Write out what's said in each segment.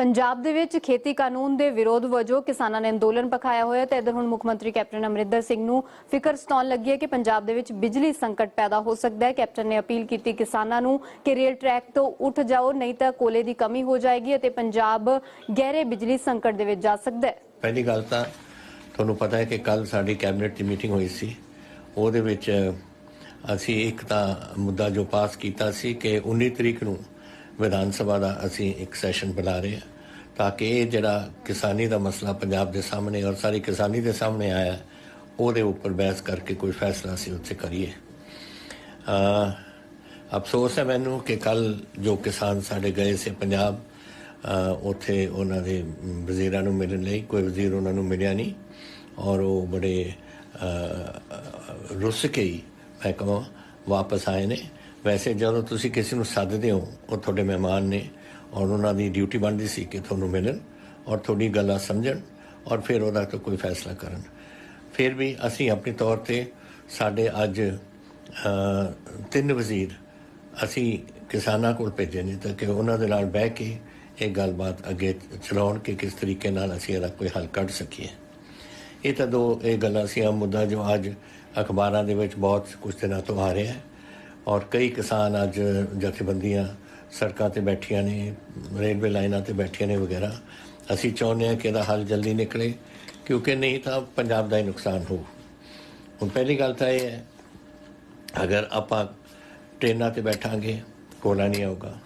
ਪੰਜਾਬ ਦੇ ਵਿੱਚ ਖੇਤੀ ਕਾਨੂੰਨ ਦੇ ਵਿਰੋਧ ਵਜੋਂ ਕਿਸਾਨਾਂ ਨੇ ਅੰਦੋਲਨ ਪਖਾਇਆ ਹੋਇਆ ਤੇ ਇਧਰ ਹੁਣ ਮੁੱਖ ਮੰਤਰੀ ਕੈਪਟਨ ਅਮਰਿੰਦਰ ਸਿੰਘ ਨੂੰ ਫਿਕਰ ਸਤਾਉਣ ਲੱਗੀ ਹੈ ਕਿ ਪੰਜਾਬ ਦੇ ਵਿੱਚ ਬਿਜਲੀ ਸੰਕਟ ਪੈਦਾ ਹੋ ਸਕਦਾ ਹੈ। ਕੈਪਟਨ ਨੇ ਅਪੀਲ ਕੀਤੀ ਕਿਸਾਨਾਂ ਨੂੰ ਕਿ ਰੇਲ ਟਰੈਕ ਤੋਂ ਉੱਠ ਜਾਓ, ਨਹੀਂ ਤਾਂ ਕੋਲੇ ਦੀ ਕਮੀ ਹੋ ਜਾਏਗੀ ਅਤੇ ਪੰਜਾਬ ਗਹਿਰੇ ਬਿਜਲੀ ਸੰਕਟ ਦੇ ਵਿੱਚ ਜਾ ਸਕਦਾ ਹੈ। ਪਹਿਲੀ ਗੱਲ ਤਾਂ ਤੁਹਾਨੂੰ ਪਤਾ ਹੈ ਕਿ ਕੱਲ ਸਾਡੀ ਕੈਬਨਿਟ ਦੀ ਮੀਟਿੰਗ ਹੋਈ ਸੀ। ਉਹਦੇ ਵਿੱਚ ਅਸੀਂ ਇੱਕ ਤਾਂ ਮੁੱਦਾ ਜੋ ਪਾਸ ਕੀਤਾ ਸੀ ਕਿ 19 ਤਰੀਕ ਨੂੰ ਵਿਧਾਨ ਸਭਾ ਦਾ ਅਸੀਂ ਇੱਕ ਸੈਸ਼ਨ ਬੁਲਾ ਰਹੇ ਹਾਂ। ਤਾਂ ਕਿ ਇਹ ਜਿਹੜਾ ਕਿਸਾਨੀ ਦਾ ਮਸਲਾ ਪੰਜਾਬ ਦੇ ਸਾਹਮਣੇ ਔਰ ਸਾਰੀ ਕਿਸਾਨੀ ਦੇ ਸਾਹਮਣੇ ਆਇਆ, ਉਹਦੇ ਉੱਪਰ ਬਹਿਸ ਕਰਕੇ ਕੋਈ ਫੈਸਲਾ ਅਸੀਂ ਉੱਥੇ ਕਰੀਏ। ਅ ਅਫਸੋਸ ਹੈ ਮੈਨੂੰ ਕਿ ਕੱਲ ਜੋ ਕਿਸਾਨ ਸਾਡੇ ਗਏ ਸੀ ਪੰਜਾਬ ਉੱਥੇ ਉਹਨਾਂ ਦੇ ਵਜ਼ੀਰਾਂ ਨੂੰ ਮਿਲਣ ਲਈ, ਕੋਈ ਵਜ਼ੀਰ ਉਹਨਾਂ ਨੂੰ ਮਿਲਿਆ ਨਹੀਂ ਔਰ ਉਹ ਬੜੇ ਰੁੱਸ ਕੇ ਹੀ ਮੈਂ ਕਹਾਂ ਵਾਪਸ ਆਏ ਨੇ। ਵੈਸੇ ਜਦੋਂ ਤੁਸੀਂ ਕਿਸੇ ਨੂੰ ਸੱਦਦੇ ਹੋ, ਉਹ ਤੁਹਾਡੇ ਮਹਿਮਾਨ ਨੇ ਔਰ ਉਹਨਾਂ ਦੀ ਡਿਊਟੀ ਬਣਦੀ ਸੀ ਕਿ ਤੁਹਾਨੂੰ ਮਿਲਣ ਔਰ ਤੁਹਾਡੀ ਗੱਲਾਂ ਸਮਝਣ ਔਰ ਫਿਰ ਉਹਦਾ ਤੋਂ ਕੋਈ ਫੈਸਲਾ ਕਰਨ। ਫਿਰ ਵੀ ਅਸੀਂ ਆਪਣੇ ਤੌਰ ਤੇ ਸਾਡੇ ਅੱਜ ਤਿੰਨ ਵਜ਼ੀਰ ਅਸੀਂ ਕਿਸਾਨਾਂ ਕੋਲ ਭੇਜੇ ਨੇ ਤਾਂ ਕਿ ਉਹਨਾਂ ਦੇ ਨਾਲ ਬਹਿ ਕੇ ਇਹ ਗੱਲਬਾਤ ਅੱਗੇ ਚਲਾਉਣ ਕਿ ਕਿਸ ਤਰੀਕੇ ਨਾਲ ਅਸੀਂ ਇਹਦਾ ਕੋਈ ਹੱਲ ਕੱਢ ਸਕੀਏ। ਇਹ ਤਾਂ ਦੋ, ਇਹ ਗੱਲਾਂ ਸੀ ਆ ਮੁੱਦਾ ਜੋ ਅੱਜ ਅਖਬਾਰਾਂ ਦੇ ਵਿੱਚ ਬਹੁਤ ਕੁਝ ਦਿਨਾਂ ਤੋਂ ਆ ਰਿਹਾ ਹੈ ਔਰ ਕਈ ਕਿਸਾਨ ਅੱਜ ਜਥੇਬੰਦੀਆਂ ਸੜਕਾਂ ਤੇ ਬੈਠੀਆਂ ਨੇ, ਰੇਲਵੇ ਲਾਈਨਾਂ ਤੇ ਬੈਠੀਆਂ ਨੇ ਵਗੈਰਾ। ਅਸੀਂ ਚਾਹੁੰਦੇ ਹਾਂ ਕਿ ਇਹਦਾ ਹੱਲ ਜਲਦੀ ਨਿਕਲੇ, ਕਿਉਂਕਿ ਨਹੀਂ ਤਾਂ ਪੰਜਾਬ ਦਾ ਹੀ ਨੁਕਸਾਨ ਹੋਊ। ਹੁਣ ਪਹਿਲੀ ਗੱਲ ਤਾਂ ਇਹ ਹੈ, ਅਗਰ ਆਪਾਂ ਟ੍ਰੇਨਾਂ ਤੇ ਬੈਠਾਂਗੇ, ਕੋਲਾ ਨਹੀਂ ਆਊਗਾ।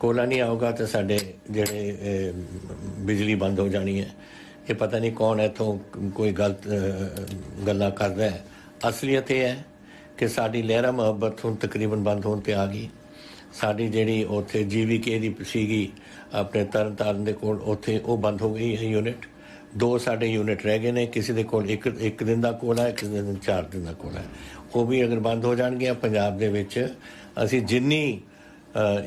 ਕੋਲਾ ਨਹੀਂ ਆਊਗਾ ਤਾਂ ਸਾਡੇ ਜਿਹੜੇ ਬਿਜਲੀ ਬੰਦ ਹੋ ਜਾਣੀ ਹੈ। ਇਹ ਪਤਾ ਨਹੀਂ ਕੌਣ ਇੱਥੋਂ ਕੋਈ ਗਲਤ ਗੱਲਾਂ ਕਰਦਾ ਹੈ। ਅਸਲੀਅਤ ਇਹ ਹੈ ਕਿ ਸਾਡੀ ਲਹਿਰਾ ਮੁਹੱਬਤ ਹੁਣ ਤਕਰੀਬਨ ਬੰਦ ਹੋਣ ਤੇ ਆ ਗਈ। ਸਾਡੀ ਜਿਹੜੀ ਉੱਥੇ ਜੀਵੀਕੇ ਦੀ ਸੀਗੀ, ਆਪਣੇ ਤਰਨਤਾਰਨ ਦੇ ਕੋਲ ਉੱਥੇ ਉਹ ਬੰਦ ਹੋ ਗਈ ਹੈ ਯੂਨਿਟ ਦੋ ਸਾਡੇ ਯੂਨਿਟ ਰਹਿ ਗਏ ਨੇ, ਕਿਸੇ ਦੇ ਕੋਲ ਇੱਕ ਇੱਕ ਦਿਨ ਦਾ ਕੋਲ ਹੈ ਕਿਸੇ ਦਿਨ ਚਾਰ ਦਿਨ ਦਾ ਕੋਲ ਹੈ ਉਹ ਵੀ ਅਗਰ ਬੰਦ ਹੋ ਜਾਣਗੇ ਪੰਜਾਬ ਦੇ ਵਿੱਚ, ਅਸੀਂ ਜਿੰਨੀ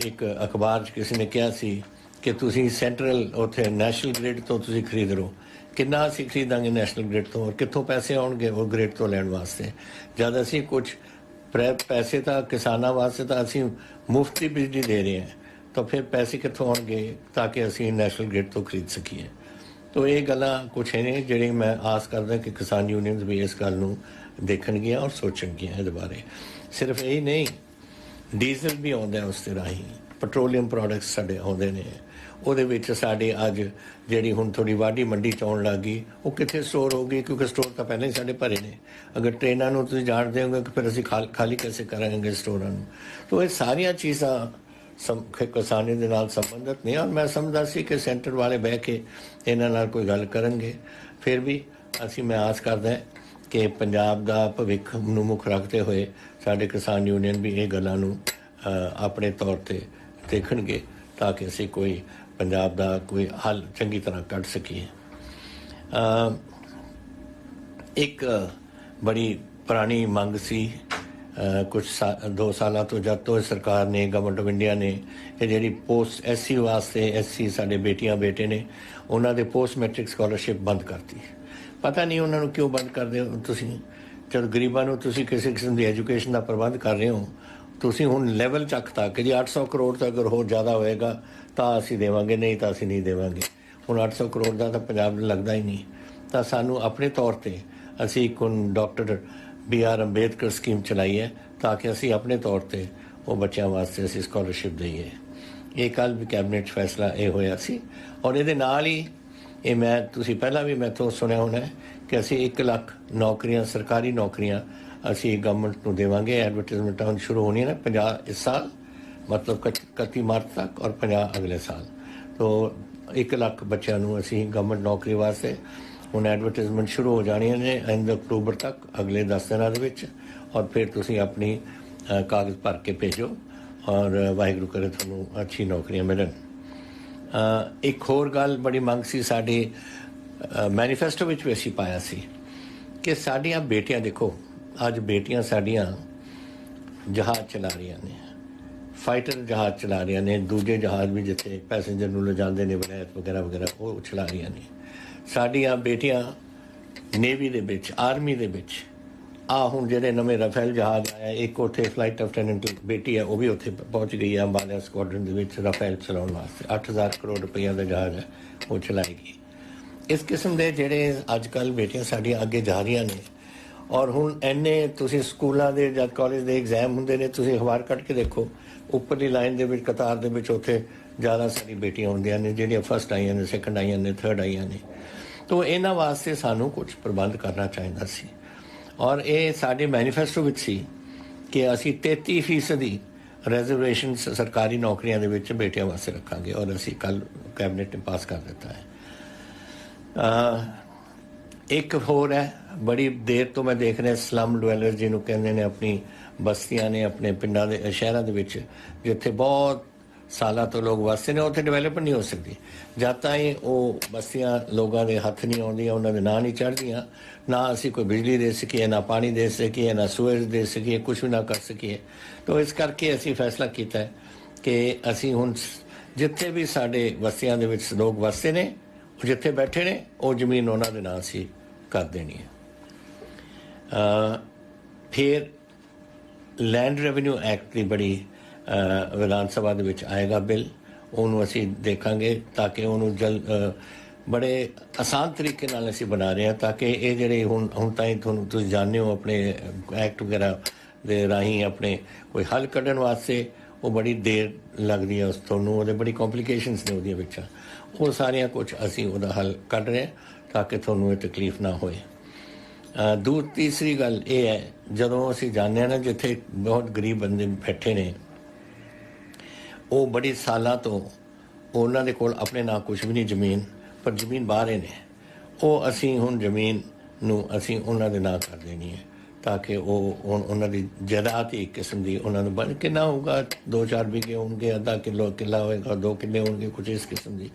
ਇੱਕ ਅਖਬਾਰ 'ਚ ਕਿਸੇ ਨੇ ਕਿਹਾ ਸੀ ਕਿ ਤੁਸੀਂ ਸੈਂਟਰਲ ਉੱਥੇ ਨੈਸ਼ਨਲ ਗ੍ਰਿਡ ਤੋਂ ਤੁਸੀਂ ਖਰੀਦ ਲਓ ਕਿੰਨਾ ਅਸੀਂ ਖਰੀਦਾਂਗੇ ਨੈਸ਼ਨਲ ਗ੍ਰਿਡ ਤੋਂ ਔਰ ਕਿੱਥੋਂ ਪੈਸੇ ਆਉਣਗੇ ਉਹ ਗ੍ਰਿਡ ਤੋਂ ਲੈਣ ਵਾਸਤੇ। ਜਦ ਅਸੀਂ ਕੁਝ ਪੈਸੇ ਤਾਂ ਕਿਸਾਨਾਂ ਵਾਸਤੇ ਤਾਂ ਅਸੀਂ ਮੁਫਤ ਦੀ ਬਿਜਲੀ ਦੇ ਰਹੇ ਹਾਂ ਤਾਂ ਫਿਰ ਪੈਸੇ ਕਿੱਥੋਂ ਆਉਣਗੇ ਤਾਂ ਕਿ ਅਸੀਂ ਨੈਸ਼ਨਲ ਗ੍ਰਿਡ ਤੋਂ ਖਰੀਦ ਸਕੀਏ ਤੋ ਇਹ ਗੱਲਾਂ ਕੁਛ ਨੇ ਜਿਹੜੀ ਮੈਂ ਆਸ ਕਰਦਾ ਕਿ ਕਿਸਾਨ ਯੂਨੀਅਨਸ ਵੀ ਇਸ ਗੱਲ ਨੂੰ ਦੇਖਣਗੀਆਂ ਔਰ ਸੋਚਣਗੀਆਂ ਇਹਦੇ ਬਾਰੇ ਸਿਰਫ ਇਹ ਹੀ ਨਹੀਂ ਡੀਜ਼ਲ ਵੀ ਆਉਂਦਾ ਹੈ ਉਸ ਦੇ ਰਾਹੀਂ ਪੈਟਰੋਲੀਅਮ ਪ੍ਰੋਡਕਟਸ ਸਾਡੇ ਆਉਂਦੇ ਨੇ ਉਹਦੇ ਵਿੱਚ ਸਾਡੇ ਅੱਜ ਜਿਹੜੀ ਹੁਣ ਥੋੜੀ ਵਾਢੀ ਮੰਡੀ ਚ ਆਉਣ ਲੱਗੀ ਉਹ ਕਿੱਥੇ ਸਟੋਰ ਹੋਗੀ ਕਿਉਂਕਿ ਸਟੋਰ ਤਾਂ ਪਹਿਲਾਂ ਹੀ ਸਾਡੇ ਭਰੇ ਨੇ। ਅਗਰ ਟ੍ਰੇਨਾਂ ਨੂੰ ਤੁਸੀਂ ਜਾਣਦੇ ਹੋਗੇ ਕਿ ਫਿਰ ਅਸੀਂ ਖਾਲ- ਖਾਲੀ कैसे ਕਰਾਂਗੇ ਸਟੋਰਾਂ ਨੂੰ? ਤੋ ਇਹ ਸਾਰੀਆਂ ਚੀਜ਼ਾਂ ਸਮ ਕਿਸਾਨੀ ਦੇ ਨਾਲ ਸੰਬੰਧਿਤ ਨੇ ਔਰ ਮੈਂ ਸਮਝਦਾ ਸੀ ਕਿ ਸੈਂਟਰ ਵਾਲੇ ਬਹਿ ਕੇ ਇਹਨਾਂ ਨਾਲ ਕੋਈ ਗੱਲ ਕਰਨਗੇ। ਫਿਰ ਵੀ ਅਸੀਂ, ਮੈਂ ਆਸ ਕਰਦਾ ਕਿ ਪੰਜਾਬ ਦਾ ਭਵਿੱਖ ਨੂੰ ਮੁੱਖ ਰੱਖਦੇ ਹੋਏ ਸਾਡੇ ਕਿਸਾਨ ਯੂਨੀਅਨ ਵੀ ਇਹ ਗੱਲਾਂ ਨੂੰ ਆਪਣੇ ਤੌਰ ਤੇ ਦੇਖਣਗੇ ਤਾਂ ਕਿ ਅਸੀਂ ਕੋਈ ਪੰਜਾਬ ਦਾ ਕੋਈ ਹੱਲ ਚੰਗੀ ਤਰ੍ਹਾਂ ਕੱਢ ਸਕੀਏ। ਅ, ਇੱਕ ਬੜੀ ਪੁਰਾਣੀ ਮੰਗ ਸੀ। ਕੁਝ ਦੋ ਸਾਲਾਂ ਤੋਂ ਜਦ ਤੋਂ ਸਰਕਾਰ ਨੇ ਗਵਰਨਮੈਂਟ ਆਫ ਇੰਡੀਆ ਨੇ ਇਹ ਜਿਹੜੀ ਪੋਸਟ ਐਸਸੀ ਵਾਸਤੇ ਐਸਸੀ ਸਾਡੇ ਬੇਟੀਆਂ ਬੇਟੇ ਨੇ ਉਹਨਾਂ ਦੇ ਪੋਸਟ ਮੈਟ੍ਰਿਕ ਸਕਾਲਰਸ਼ਿਪ ਬੰਦ ਕਰਤੀ। ਪਤਾ ਨਹੀਂ ਉਹਨਾਂ ਨੂੰ ਕਿਉਂ ਬੰਦ ਕਰਦੇ ਹੋ ਤੁਸੀਂ? ਜਦ ਗਰੀਬਾਂ ਨੂੰ ਤੁਸੀਂ ਕਿਸੇ ਕਿਸਮ ਦੀ ਐਜੂਕੇਸ਼ਨ ਦਾ ਪ੍ਰਬੰਧ ਕਰ ਰਹੇ ਹੋ ਤੁਸੀਂ ਹੁਣ ਲੈਵਲ ਚੱਕਤਾ ਕਿ ਜੀ 800 ਕਰੋੜ ਤੋਂ ਅਗਰ ਹੋਰ ਜ਼ਿਆਦਾ ਹੋਏਗਾ, ਤਾਂ ਅਸੀਂ ਦੇਵਾਂਗੇ, ਨਹੀਂ ਤਾਂ ਅਸੀਂ ਨਹੀਂ ਦੇਵਾਂਗੇ। ਹੁਣ 800 ਕਰੋੜ ਦਾ ਤਾਂ ਪੰਜਾਬ ਨੂੰ ਲੱਗਦਾ ਹੀ ਨਹੀਂ। ਤਾਂ ਸਾਨੂੰ ਆਪਣੇ ਤੌਰ ਤੇ ਅਸੀਂ ਇੱਕ ਹੁਣ doctor B R Ambedkar scheme ਚਲਾਈ ਹੈ, ਤਾਂ ਕਿ ਅਸੀਂ ਆਪਣੇ ਤੌਰ ਤੇ ਉਹ ਬੱਚਿਆਂ ਵਾਸਤੇ ਅਸੀਂ ਸਕਾਲਰਸ਼ਿਪ ਦਈਏ। ਇਹ ਕੱਲ ਵੀ ਕੈਬਨਿਟ 'ਚ ਫੈਸਲਾ ਇਹ ਹੋਇਆ ਸੀ। ਔਰ ਇਹਦੇ ਨਾਲ ਹੀ ਇਹ ਮੈਂ, ਤੁਸੀਂ ਪਹਿਲਾਂ ਵੀ ਮੈਂ ਮੈਥੋਂ ਸੁਣਿਆ ਹੋਣਾ ਕਿ ਅਸੀਂ 1 ਲੱਖ ਨੌਕਰੀਆਂ, ਸਰਕਾਰੀ ਨੌਕਰੀਆਂ ਅਸੀਂ ਗਵਰਨਮੈਂਟ ਨੂੰ ਦੇਵਾਂਗੇ ਐਡਵਰਟਾਈਜ਼ਮੈਂਟਾਂ ਹੁਣ ਸ਼ੁਰੂ ਹੋਣੀਆਂ ਨੇ 50 ਇਸ ਸਾਲ, ਮਤਲਬ 31 ਮਾਰਚ ਤੱਕ ਔਰ 50 ਅਗਲੇ ਸਾਲ। ਤੋਂ 1 ਲੱਖ ਬੱਚਿਆਂ ਨੂੰ ਅਸੀਂ ਗਵਰਨਮੈਂਟ ਨੌਕਰੀ ਵਾਸਤੇ ਹੁਣ ਐਡਵਰਟਾਈਜ਼ਮੈਂਟ ਸ਼ੁਰੂ ਹੋ ਜਾਣੀਆਂ ਨੇ ਐਂਡ ਅਕਤੂਬਰ ਤੱਕ, ਅਗਲੇ 10 ਦਿਨਾਂ ਦੇ ਵਿੱਚ। ਔਰ ਫਿਰ ਤੁਸੀਂ ਆਪਣੀ ਕਾਗਜ਼ ਭਰ ਕੇ ਭੇਜੋ ਔਰ ਵਾਹਿਗੁਰੂ ਕਰੇ ਤੁਹਾਨੂੰ ਅੱਛੀ ਨੌਕਰੀਆਂ ਮਿਲਣ। ਇੱਕ ਹੋਰ ਗੱਲ ਬੜੀ ਮੰਗ ਸੀ ਸਾਡੇ ਮੈਨੀਫੈਸਟੋ ਵਿੱਚ ਵੀ ਅਸੀਂ ਪਾਇਆ ਸੀ ਕਿ ਸਾਡੀਆਂ ਬੇਟੀਆਂ ਦੇਖੋ ਅੱਜ ਬੇਟੀਆਂ ਸਾਡੀਆਂ ਜਹਾਜ਼ ਚਲਾ ਰਹੀਆਂ ਨੇ। ਫਾਈਟਰ ਜਹਾਜ਼ ਚਲਾ ਰਹੀਆਂ ਨੇ। ਦੂਜੇ ਜਹਾਜ਼ ਵੀ ਜਿੱਥੇ ਪੈਸੇਂਜਰ ਨੂੰ ਲਿਜਾਂਦੇ ਨੇ ਵਿਲਾਇਤ ਵਗੈਰਾ ਵਗੈਰਾ, ਉਹ ਚਲਾ ਰਹੀਆਂ ਨੇ। ਸਾਡੀਆਂ ਬੇਟੀਆਂ ਨੇਵੀ ਦੇ ਵਿੱਚ ਆਰਮੀ ਦੇ ਵਿੱਚ, ਆ ਹੁਣ ਜਿਹੜੇ ਨਵੇਂ ਰਫੇਲ ਜਹਾਜ਼ ਆਇਆ, ਇੱਕ ਉੱਥੇ ਫਲਾਈਟ ਅਫਟੈਂਡੈਂਟ ਬੇਟੀ ਹੈ ਉਹ ਵੀ ਉੱਥੇ ਪਹੁੰਚ ਗਈ ਹੈ ਅੰਬਾਲਾ ਸਕੁਆਡਰਨ ਦੇ ਵਿੱਚ ਰਫੇਲ ਚਲਾਉਣ ਵਾਸਤੇ। 8000 ਕਰੋੜ ਰੁਪਈਆ ਦਾ ਜਹਾਜ਼ ਹੈ ਉਹ ਚਲਾਏਗੀ। ਇਸ ਕਿਸਮ ਦੇ ਜਿਹੜੇ ਅੱਜ ਕੱਲ ਬੇਟੀਆਂ ਸਾਡੀਆਂ ਅੱਗੇ ਜਾ ਰਹੀਆਂ ਨੇ ਔਰ ਹੁਣ ਐਨੇ ਤੁਸੀਂ ਸਕੂਲਾਂ ਦੇ ਜਦ ਕਾਲਜ ਦੇ ਐਗਜ਼ਾਮ ਹੁੰਦੇ ਨੇ, ਤੁਸੀਂ ਅਖਬਾਰ ਕੱਢ ਕੇ ਦੇਖੋ, ਉੱਪਰਲੀ ਲਾਈਨ ਦੇ ਵਿੱਚ, ਕਤਾਰ ਦੇ ਵਿੱਚ ਉੱਥੇ ਜ਼ਿਆਦਾ ਸਾਰੀ ਬੇਟੀਆਂ ਹੁੰਦੀਆਂ ਨੇ, ਜਿਹੜੀਆਂ ਫਸਟ ਆਈਆਂ ਨੇ ਸੈਕੰਡ ਆਈਆਂ ਨੇ ਥਰਡ ਆਈਆਂ ਨੇ। ਤੋਂ ਇਹਨਾਂ ਵਾਸਤੇ ਸਾਨੂੰ ਕੁਝ ਪ੍ਰਬੰਧ ਕਰਨਾ ਚਾਹੀਦਾ ਸੀ। ਔਰ ਇਹ ਸਾਡੇ ਮੈਨੀਫੈਸਟੋ ਵਿੱਚ ਸੀ ਕਿ ਅਸੀਂ 33% ਦੀ ਰਿਜ਼ਰਵੇਸ਼ਨ ਸਰਕਾਰੀ ਨੌਕਰੀਆਂ ਦੇ ਵਿੱਚ ਬੇਟੀਆਂ ਵਾਸਤੇ ਰੱਖਾਂਗੇ, ਔਰ ਅਸੀਂ ਕੱਲ ਕੈਬਨਿਟ ਨੇ ਪਾਸ ਕਰ ਦਿੱਤਾ ਹੈ। ਇੱਕ ਹੋਰ ਹੈ ਬੜੀ ਦੇਰ ਤੋਂ ਮੈਂ ਦੇਖ ਰਿਹਾ ਸਲਮ ਡਵੈਲਰ ਜਿਹਨੂੰ ਕਹਿੰਦੇ ਨੇ ਆਪਣੀ ਬਸਤੀਆਂ ਨੇ ਆਪਣੇ ਪਿੰਡਾਂ ਦੇ ਸ਼ਹਿਰਾਂ ਦੇ ਵਿੱਚ, ਜਿੱਥੇ ਬਹੁਤ ਸਾਲਾਂ ਤੋਂ ਲੋਕ ਵਸਦੇ ਨੇ, ਉੱਥੇ ਡਿਵੈਲਪ ਨਹੀਂ ਹੋ ਸਕਦੀ। ਜਦ ਤਾਈਂ ਉਹ ਬਸਤੀਆਂ ਲੋਕਾਂ ਦੇ ਹੱਥ ਨਹੀਂ ਆਉਂਦੀਆਂ, ਉਹਨਾਂ ਦੇ ਨਾਂ ਨਹੀਂ ਚੜ੍ਹਦੀਆਂ, ਨਾ ਅਸੀਂ ਕੋਈ ਬਿਜਲੀ ਦੇ ਸਕੀਏ, ਨਾ ਪਾਣੀ ਦੇ ਸਕੀਏ, ਨਾ ਸੂਰਜ ਦੇ ਸਕੀਏ ਕੁਝ ਵੀ ਨਾ ਕਰ ਸਕੀਏ। ਤੋਂ ਇਸ ਕਰਕੇ ਅਸੀਂ ਫੈਸਲਾ ਕੀਤਾ ਹੈ ਕਿ ਅਸੀਂ ਹੁਣ ਜਿੱਥੇ ਵੀ ਸਾਡੇ ਬਸਤੀਆਂ ਦੇ ਵਿੱਚ ਲੋਕ ਵਸਦੇ ਨੇ ਜਿੱਥੇ ਬੈਠੇ ਨੇ, ਉਹ ਜ਼ਮੀਨ ਉਹਨਾਂ ਦੇ ਨਾਂ ਸੀ ਕਰ ਦੇਣੀ ਹੈ। ਫਿਰ ਲੈਂਡ ਰੈਵਨਿਊ ਐਕਟ ਦੀ ਬੜੀ ਵਿਧਾਨ ਸਭਾ ਦੇ ਵਿੱਚ ਆਏਗਾ ਬਿੱਲ। ਉਹਨੂੰ ਅਸੀਂ ਦੇਖਾਂਗੇ ਤਾਂ ਕਿ ਉਹਨੂੰ ਜਲ ਬੜੇ ਆਸਾਨ ਤਰੀਕੇ ਨਾਲ ਅਸੀਂ ਬਣਾ ਰਹੇ ਹਾਂ ਤਾਂ ਕਿ ਇਹ ਜਿਹੜੇ ਹੁਣ ਹੁਣ ਤਾਈਂ ਤੁਹਾਨੂੰ ਤੁਸੀਂ ਜਾਣਦੇ ਹੋ ਆਪਣੇ ਐਕਟ ਵਗੈਰਾ ਦੇ ਰਾਹੀਂ ਆਪਣੇ ਕੋਈ ਹੱਲ ਕੱਢਣ ਵਾਸਤੇ ਉਹ ਬੜੀ ਦੇਰ ਲੱਗਦੀ ਹੈ ਉਸ ਤੁਹਾਨੂੰ, ਉਹਦੇ ਬੜੀ ਕੰਪਲਿਕੇਸ਼ਨਸ ਨੇ ਉਹਦੀਆਂ ਵਿੱਚ। ਉਹ ਸਾਰੀਆਂ ਕੁਝ ਅਸੀਂ ਉਹਦਾ ਹੱਲ ਕੱਢ ਰਹੇ ਹਾਂ ਤਾਂ ਕਿ ਤੁਹਾਨੂੰ ਇਹ ਤਕਲੀਫ ਨਾ ਹੋਏ। ਦੂ, ਤੀਸਰੀ ਗੱਲ ਇਹ ਹੈ, ਜਦੋਂ ਅਸੀਂ ਜਾਣਦੇ ਹਾਂ ਨਾ, ਜਿੱਥੇ ਬਹੁਤ ਗਰੀਬ ਬੰਦੇ ਬੈਠੇ ਨੇ, ਉਹ ਬੜੀ ਸਾਲਾਂ ਤੋਂ ਉਹਨਾਂ ਦੇ ਕੋਲ ਆਪਣੇ ਨਾਂ ਕੁਝ ਵੀ ਨਹੀਂ, ਜ਼ਮੀਨ, ਪਰ ਜ਼ਮੀਨ ਬਾਹਰ ਨੇ। ਉਹ ਅਸੀਂ ਹੁਣ ਜ਼ਮੀਨ ਨੂੰ ਅਸੀਂ ਉਹਨਾਂ ਦੇ ਨਾਂ ਕਰ ਦੇਣੀ ਹੈ, ਤਾਂ ਕਿ ਉਹ ਉਨ- ਉਹਨਾਂ ਦੀ ਜਾਇਦਾਦ ਹੀ ਇੱਕ ਕਿਸਮ ਦੀ ਉਹਨਾਂ ਨੂੰ ਬਣ ਕਿੰਨਾ ਹੋਊਗਾ। 2-4 ਵਿਗੇ ਹੋਣਗੇ, ਅੱਧਾ ਕਿਲੋ ਕਿੱਲਾ ਹੋਏਗਾ 2 ਕਿੱਲੇ ਹੋਣਗੇ ਕੁਝ ਇਸ ਕਿਸਮ ਦੀ।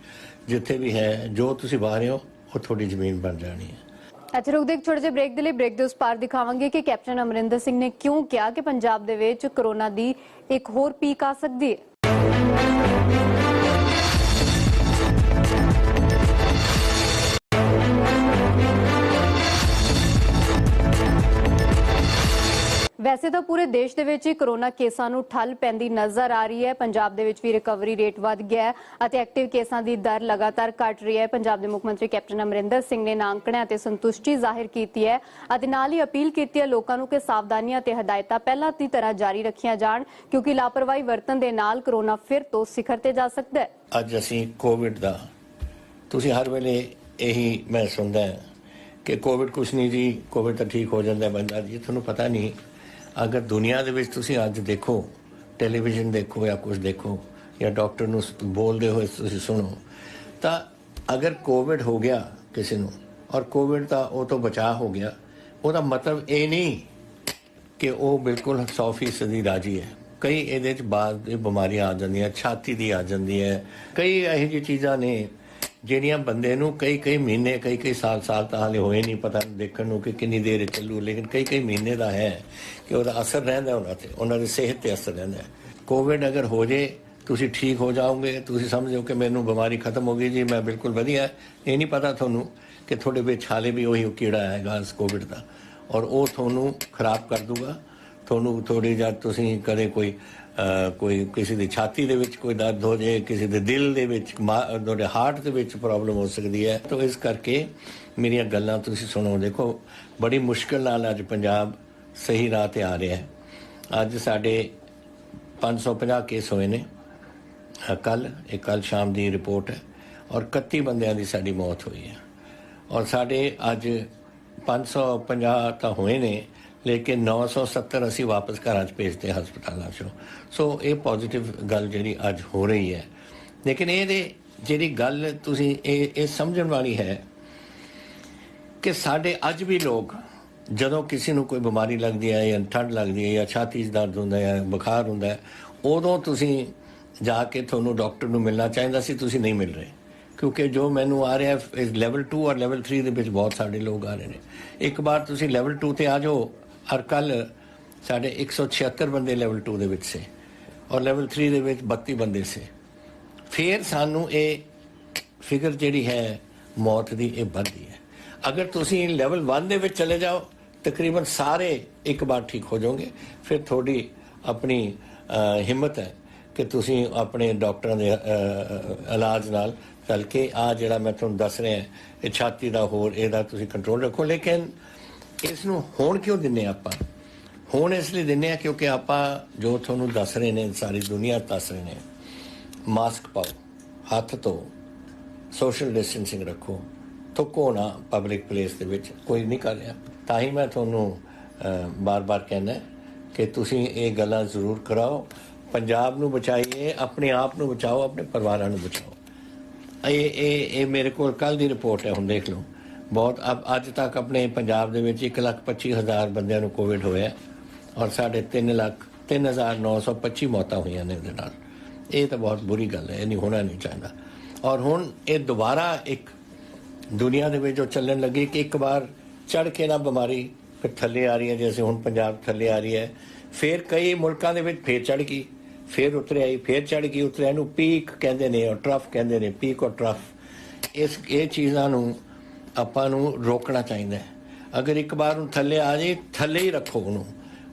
ਜਿੱਥੇ ਵੀ ਹੈ, ਜੋ ਤੁਸੀਂ ਬਾਹਰ ਹੋ, ਉਹ ਤੁਹਾਡੀ ਜ਼ਮੀਨ ਬਣ ਜਾਣੀ ਹੈ। ਅੱਛਾ ਰੁਕ ਦੇ ਇੱਕ ਛੋਟੇ ਜਿਹੇ ਬ੍ਰੇਕ ਦੇ ਲਈ ਬ੍ਰੇਕ ਦੇ ਉਸ ਪਾਰ ਦਿਖਾਵਾਂਗੇ ਕਿ ਕੈਪਟਨ ਅਮਰਿੰਦਰ ਸਿੰਘ ਨੇ ਕਿਉਂ ਕਿਹਾ ਕਿ ਪੰਜਾਬ ਦੇ ਵਿੱਚ ਕਰੋਨਾ ਦੀ ਇੱਕ ਹੋਰ ਪੀਕ ਆ ਸਕਦੀ ਹੈ। ਵੈਸੇ ਤਾਂ ਪੂਰੇ ਦੇਸ਼ ਦੇ ਵਿੱਚ ਹੀ ਕਰੋਨਾ ਕੇਸਾਂ ਨੂੰ ਠੱਲ ਪੈਂਦੀ ਨਜ਼ਰ ਆ ਰਹੀ ਹੈ। ਪੰਜਾਬ ਦੇ ਵਿੱਚ ਵੀ ਰਿਕਵਰੀ ਰੇਟ ਵਧ ਗਿਆ ਹੈ ਅਤੇ ਐਕਟਿਵ ਕੇਸਾਂ ਦੀ ਦਰ ਲਗਾਤਾਰ ਘਟ ਰਹੀ ਹੈ। ਪੰਜਾਬ ਦੇ ਮੁੱਖ ਮੰਤਰੀ ਕੈਪਟਨ ਅਮਰਿੰਦਰ ਸਿੰਘ ਨੇ ਨਾਂਕੜਿਆਂ ਤੇ ਸੰਤੁਸ਼ਟੀ ਜ਼ਾਹਿਰ ਕੀਤੀ ਹੈ ਅਤੇ ਨਾਲ ਹੀ ਅਪੀਲ ਕੀਤੀ ਹੈ ਲੋਕਾਂ ਨੂੰ ਕਿ ਸਾਵਧਾਨੀਆਂ ਤੇ ਹਦਾਇਤਾਂ ਪਹਿਲਾਂ ਦੀ ਤਰ੍ਹਾਂ ਜਾਰੀ ਰੱਖੀਆਂ ਜਾਣ, ਕਿਉਂਕਿ ਲਾਪਰਵਾਹੀ ਵਰਤਣ ਦੇ ਨਾਲ ਕਰੋਨਾ ਫਿਰ ਤੋਂ ਸਿਖਰ ਤੇ ਜਾ ਸਕਦਾ ਹੈ। ਅੱਜ ਅਸੀਂ ਕੋਵਿਡ ਦਾ, ਤੁਸੀਂ ਹਰ ਵੇਲੇ ਇਹੀ ਮੈਂ ਸੁਣਦਾ ਕਿ ਕੋਵਿਡ ਕੁਛ ਨਹੀਂ ਜੀ ਕੋਵਿਡ ਤਾਂ ਠੀਕ ਹੋ ਜਾਂਦਾ ਬੰਦਾ ਜੀ, ਤੁਹਾਨੂੰ ਪਤਾ ਨਹੀਂ ਅਗਰ ਦੁਨੀਆ ਦੇ ਵਿੱਚ ਤੁਸੀਂ ਅੱਜ ਦੇਖੋ ਟੈਲੀਵਿਜ਼ਨ ਦੇਖੋ ਜਾਂ ਕੁਝ ਦੇਖੋ ਜਾਂ ਡਾਕਟਰ ਨੂੰ ਬੋਲਦੇ ਹੋਏ ਤੁਸੀਂ ਸੁਣੋ, ਤਾਂ ਅਗਰ ਕੋਵਿਡ ਹੋ ਗਿਆ ਕਿਸੇ ਨੂੰ ਔਰ ਕੋਵਿਡ ਦਾ ਉਹ ਤੋਂ ਬਚਾਅ ਹੋ ਗਿਆ, ਉਹਦਾ ਮਤਲਬ ਇਹ ਨਹੀਂ ਕਿ ਉਹ ਬਿਲਕੁਲ 100% ਦੀ ਰਾਜੀ ਹੈ। ਕਈ ਇਹਦੇ ਚ ਬਾਅਦ ਦੀ ਬਿਮਾਰੀਆਂ ਆ ਜਾਂਦੀਆਂ, ਛਾਤੀ ਦੀ ਆ ਜਾਂਦੀ ਹੈ। ਕਈ ਇਹੋ ਜਿਹੀ ਚੀਜ਼ਾਂ ਨੇ ਜਿਹੜੀਆਂ ਬੰਦੇ ਨੂੰ ਕਈ ਕਈ ਮਹੀਨੇ, ਕਈ ਕਈ ਸਾਲ ਸਾਲ ਤਾਂ ਹਾਲੇ ਹੋਏ ਨਹੀਂ, ਪਤਾ ਦੇਖਣ ਨੂੰ ਕਿ ਕਿੰਨੀ ਦੇਰ ਚੱਲੂ, ਲੇਕਿਨ ਕਈ ਕਈ ਮਹੀਨੇ ਦਾ ਹੈ ਕਿ ਉਹਦਾ ਅਸਰ ਰਹਿੰਦਾ ਉਹਨਾਂ ਤੇ, ਉਹਨਾਂ ਦੀ ਸਿਹਤ ਤੇ ਅਸਰ ਰਹਿੰਦਾ ਕੋਵਿਡ ਅਗਰ ਹੋ ਜੇ, ਤੁਸੀਂ ਠੀਕ ਹੋ ਜਾਓਗੇ, ਤੁਸੀਂ ਸਮਝੋ ਕਿ ਮੈਨੂੰ ਬਿਮਾਰੀ ਖਤਮ ਹੋ ਗਈ ਜੀ, ਮੈਂ ਬਿਲਕੁਲ ਵਧੀਆ ਇਹ ਨਹੀਂ ਪਤਾ ਤੁਹਾਨੂੰ ਕਿ ਤੁਹਾਡੇ ਵਿੱਚ ਹਾਲੇ ਵੀ ਉਹੀ ਕੀੜਾ ਹੈਗਾ ਇਸ ਕੋਵਿਡ ਦਾ, ਔਰ ਉਹ ਤੁਹਾਨੂੰ ਖਰਾਬ ਕਰ ਦੂਗਾ। ਤੁਹਾਨੂੰ ਥੋੜੀ ਜਦ ਤੁਸੀਂ ਕਦੇ ਕੋਈ ਕੋਈ ਕਿਸੇ ਦੀ ਛਾਤੀ ਦੇ ਵਿੱਚ ਕੋਈ ਦਰਦ ਹੋ ਜਾਏ, ਕਿਸੇ ਦੇ ਦਿਲ ਦੇ ਵਿੱਚ, ਮਾ- ਤੁਹਾਡੇ ਹਾਰਟ ਦੇ ਵਿੱਚ ਪ੍ਰੋਬਲਮ ਹੋ ਸਕਦੀ ਹੈ, ਤਾਂ ਇਸ ਕਰਕੇ ਮੇਰੀਆਂ ਗੱਲਾਂ ਤੁਸੀਂ ਸੁਣੋ। ਦੇਖੋ, ਬੜੀ ਮੁਸ਼ਕਲ ਨਾਲ ਅੱਜ ਪੰਜਾਬ ਸਹੀ ਰਾਹ ਤੇ ਆ ਰਿਹਾ ਹੈ। ਅੱਜ ਸਾਡੇ 550 ਕੇਸ ਹੋਏ ਨੇ ਕੱਲ, ਇਹ ਕੱਲ ਸ਼ਾਮ ਦੀ ਰਿਪੋਰਟ ਹੈ, ਔਰ 31 ਬੰਦਿਆਂ ਦੀ ਸਾਡੀ ਮੌਤ ਹੋਈ ਹੈ। ਔਰ ਸਾਡੇ ਅੱਜ 550 ਤਾਂ ਹੋਏ ਨੇ ਲੇਕਿਨ 970 ਅਸੀਂ ਵਾਪਸ ਘਰਾਂ 'ਚ ਭੇਜਦੇ ਹਸਪਤਾਲਾਂ 'ਚੋਂ। ਸੋ ਇਹ ਪੋਜ਼ਿਟਿਵ ਗੱਲ ਜਿਹੜੀ ਅੱਜ ਹੋ ਰਹੀ ਹੈ। ਲੇਕਿਨ ਇਹਦੇ ਜਿਹੜੀ ਗੱਲ ਤੁਸੀਂ ਇਹ ਇਹ ਸਮਝਣ ਵਾਲੀ ਹੈ ਕਿ ਸਾਡੇ ਅੱਜ ਵੀ ਲੋਕ ਜਦੋਂ ਕਿਸੇ ਨੂੰ ਕੋਈ ਬਿਮਾਰੀ ਲੱਗਦੀ ਹੈ ਜਾਂ ਠੰਡ ਲੱਗਦੀ ਹੈ ਜਾਂ ਛਾਤੀ 'ਚ ਦਰਦ ਹੁੰਦਾ ਹੈ ਬੁਖਾਰ ਹੁੰਦਾ ਹੈ, ਉਦੋਂ ਤੁਸੀਂ ਜਾ ਕੇ ਤੁਹਾਨੂੰ ਡਾਕਟਰ ਨੂੰ ਮਿਲਣਾ ਚਾਹੀਦਾ ਸੀ, ਤੁਸੀਂ ਨਹੀਂ ਮਿਲ ਰਹੇ। ਕਿਉਂਕਿ ਜੋ ਮੈਨੂੰ ਆ ਰਿਹਾ ਹੈ ਲੈਵਲ 2 ਔਰ ਲੈਵਲ 3 ਦੇ ਵਿੱਚ ਬਹੁਤ ਸਾਡੇ ਲੋਕ ਆ ਰਹੇ ਨੇ। ਇੱਕ ਵਾਰ ਤੁਸੀਂ ਲੈਵਲ 2 ਤੇ ਆ ਜਾਓ ਔਰ ਕੱਲ ਸਾਡੇ 176 ਬੰਦੇ ਲੈਵਲ 2 ਦੇ ਵਿੱਚ ਸੇ ਔਰ ਲੈਵਲ 3 ਦੇ ਵਿੱਚ 32 ਬੰਦੇ ਸੇ। ਫਿਰ ਸਾਨੂੰ ਇਹ ਫਿਗਰ ਜਿਹੜੀ ਹੈ, ਮੌਤ ਦੀ, ਇਹ ਵੱਧਦੀ ਹੈ। ਅਗਰ ਤੁਸੀਂ ਲੈਵਲ 1 ਦੇ ਵਿੱਚ ਚਲੇ ਜਾਓ, ਤਕਰੀਬਨ ਸਾਰੇ ਇੱਕ ਵਾਰ ਠੀਕ ਹੋ ਜਾਓਗੇ। ਫਿਰ ਤੁਹਾਡੀ ਆਪਣੀ ਹਿੰਮਤ ਹੈ ਕਿ ਤੁਸੀਂ ਆਪਣੇ ਡਾਕਟਰਾਂ ਦੇ ਇਲਾਜ ਨਾਲ ਚੱਲ ਕੇ ਆ ਜਿਹੜਾ ਮੈਂ ਤੁਹਾਨੂੰ ਦੱਸ ਰਿਹਾ, ਇਹ ਛਾਤੀ ਦਾ ਹੋਰ, ਇਹਦਾ ਤੁਸੀਂ ਕੰਟਰੋਲ ਰੱਖੋ। ਲੇਕਿਨ ਇਸ ਨੂੰ ਹੋਣ ਕਿਉਂ ਦਿੰਨੇ ਆਪਾਂ? ਹੁਣ ਇਸ ਲਈ ਦਿੰਨੇ ਆ ਕਿਉਂਕਿ ਆਪਾਂ ਜੋ ਤੁਹਾਨੂੰ ਦੱਸ ਰਹੇ ਨੇ, ਸਾਰੀ ਦੁਨੀਆ ਦੱਸ ਰਹੇ ਨੇ, ਮਾਸਕ ਪਾਓ, ਹੱਥ ਧੋ ਸੋਸ਼ਲ ਡਿਸਟੈਂਸਿੰਗ ਰੱਖੋ, ਥੁੱਕੋ ਨਾ ਪਬਲਿਕ ਪਲੇਸ ਦੇ ਵਿੱਚ, ਕੋਈ ਨਹੀਂ ਕਰ ਰਿਹਾ। ਤਾਂ ਹੀ ਮੈਂ ਤੁਹਾਨੂੰ ਬਾਰ-ਬਾਰ ਕਹਿੰਦਾ ਕਿ ਤੁਸੀਂ ਇਹ ਗੱਲਾਂ ਜ਼ਰੂਰ ਕਰਾਓ। ਪੰਜਾਬ ਨੂੰ ਬਚਾਈਏ, ਆਪਣੇ ਆਪ ਨੂੰ ਬਚਾਓ, ਆਪਣੇ ਪਰਿਵਾਰਾਂ ਨੂੰ ਬਚਾਓ। ਇਹ ਇਹ ਇਹ ਮੇਰੇ ਕੋਲ ਕੱਲ ਦੀ ਰਿਪੋਰਟ ਹੈ, ਹੁਣ ਦੇਖ ਲਓ। ਬਹੁਤ ਅਬ- ਅੱਜ ਤੱਕ ਆਪਣੇ ਪੰਜਾਬ ਦੇ ਵਿੱਚ 1,25,000 ਬੰਦਿਆਂ ਨੂੰ ਕੋਵਿਡ ਹੋਇਆ ਔਰ ਸਾਡੇ 3 ਲੱਖ 3925 ਮੌਤਾਂ ਹੋਈਆਂ ਨੇ ਇਹਦੇ ਨਾਲ। ਇਹ ਤਾਂ ਬਹੁਤ ਬੁਰੀ ਗੱਲ ਹੈ ਇਹ ਨਹੀਂ ਹੋਣਾ ਨਹੀਂ ਚਾਹੀਦਾ। ਔਰ ਹੁਣ ਇਹ ਦੁਬਾਰਾ ਇੱਕ ਦੁਨੀਆ ਦੇ ਵਿੱਚ ਜੋ ਚੱਲਣ ਲੱਗੀ ਕਿ ਇੱਕ ਵਾਰ ਚੜ ਕੇ ਨਾ ਬਿਮਾਰੀ ਫਿਰ ਥੱਲੇ ਆ ਰਹੀ ਹੈ ਜੈਸੇ ਹੁਣ ਪੰਜਾਬ ਥੱਲੇ ਆ ਰਹੀ ਹੈ ਫਿਰ ਕਈ ਮੁਲਕਾਂ ਦੇ ਵਿੱਚ ਫੇਰ ਚੜ ਗਈ ਫਿਰ ਉਤਰ ਆਈ ਫਿਰ ਚੜ ਗਈ ਉਤਰਿਆ ਨੂੰ ਪੀਕ ਕਹਿੰਦੇ ਨੇ ਔਰ ਟਰਫ ਕਹਿੰਦੇ ਨੇ ਪੀਕ ਔਰ ਟਰਫ ਇਸ ਇਹ ਚੀਜ਼ਾਂ ਨੂੰ ਆਪਾਂ ਨੂੰ ਰੋਕਣਾ ਚਾਹੀਦਾ ਹੈ। ਅਗਰ ਇੱਕ ਵਾਰ ਉਹ ਥੱਲੇ ਆ ਜੇ ਥੱਲੇ ਹੀ ਰੱਖੋ ਉਹਨੂੰ।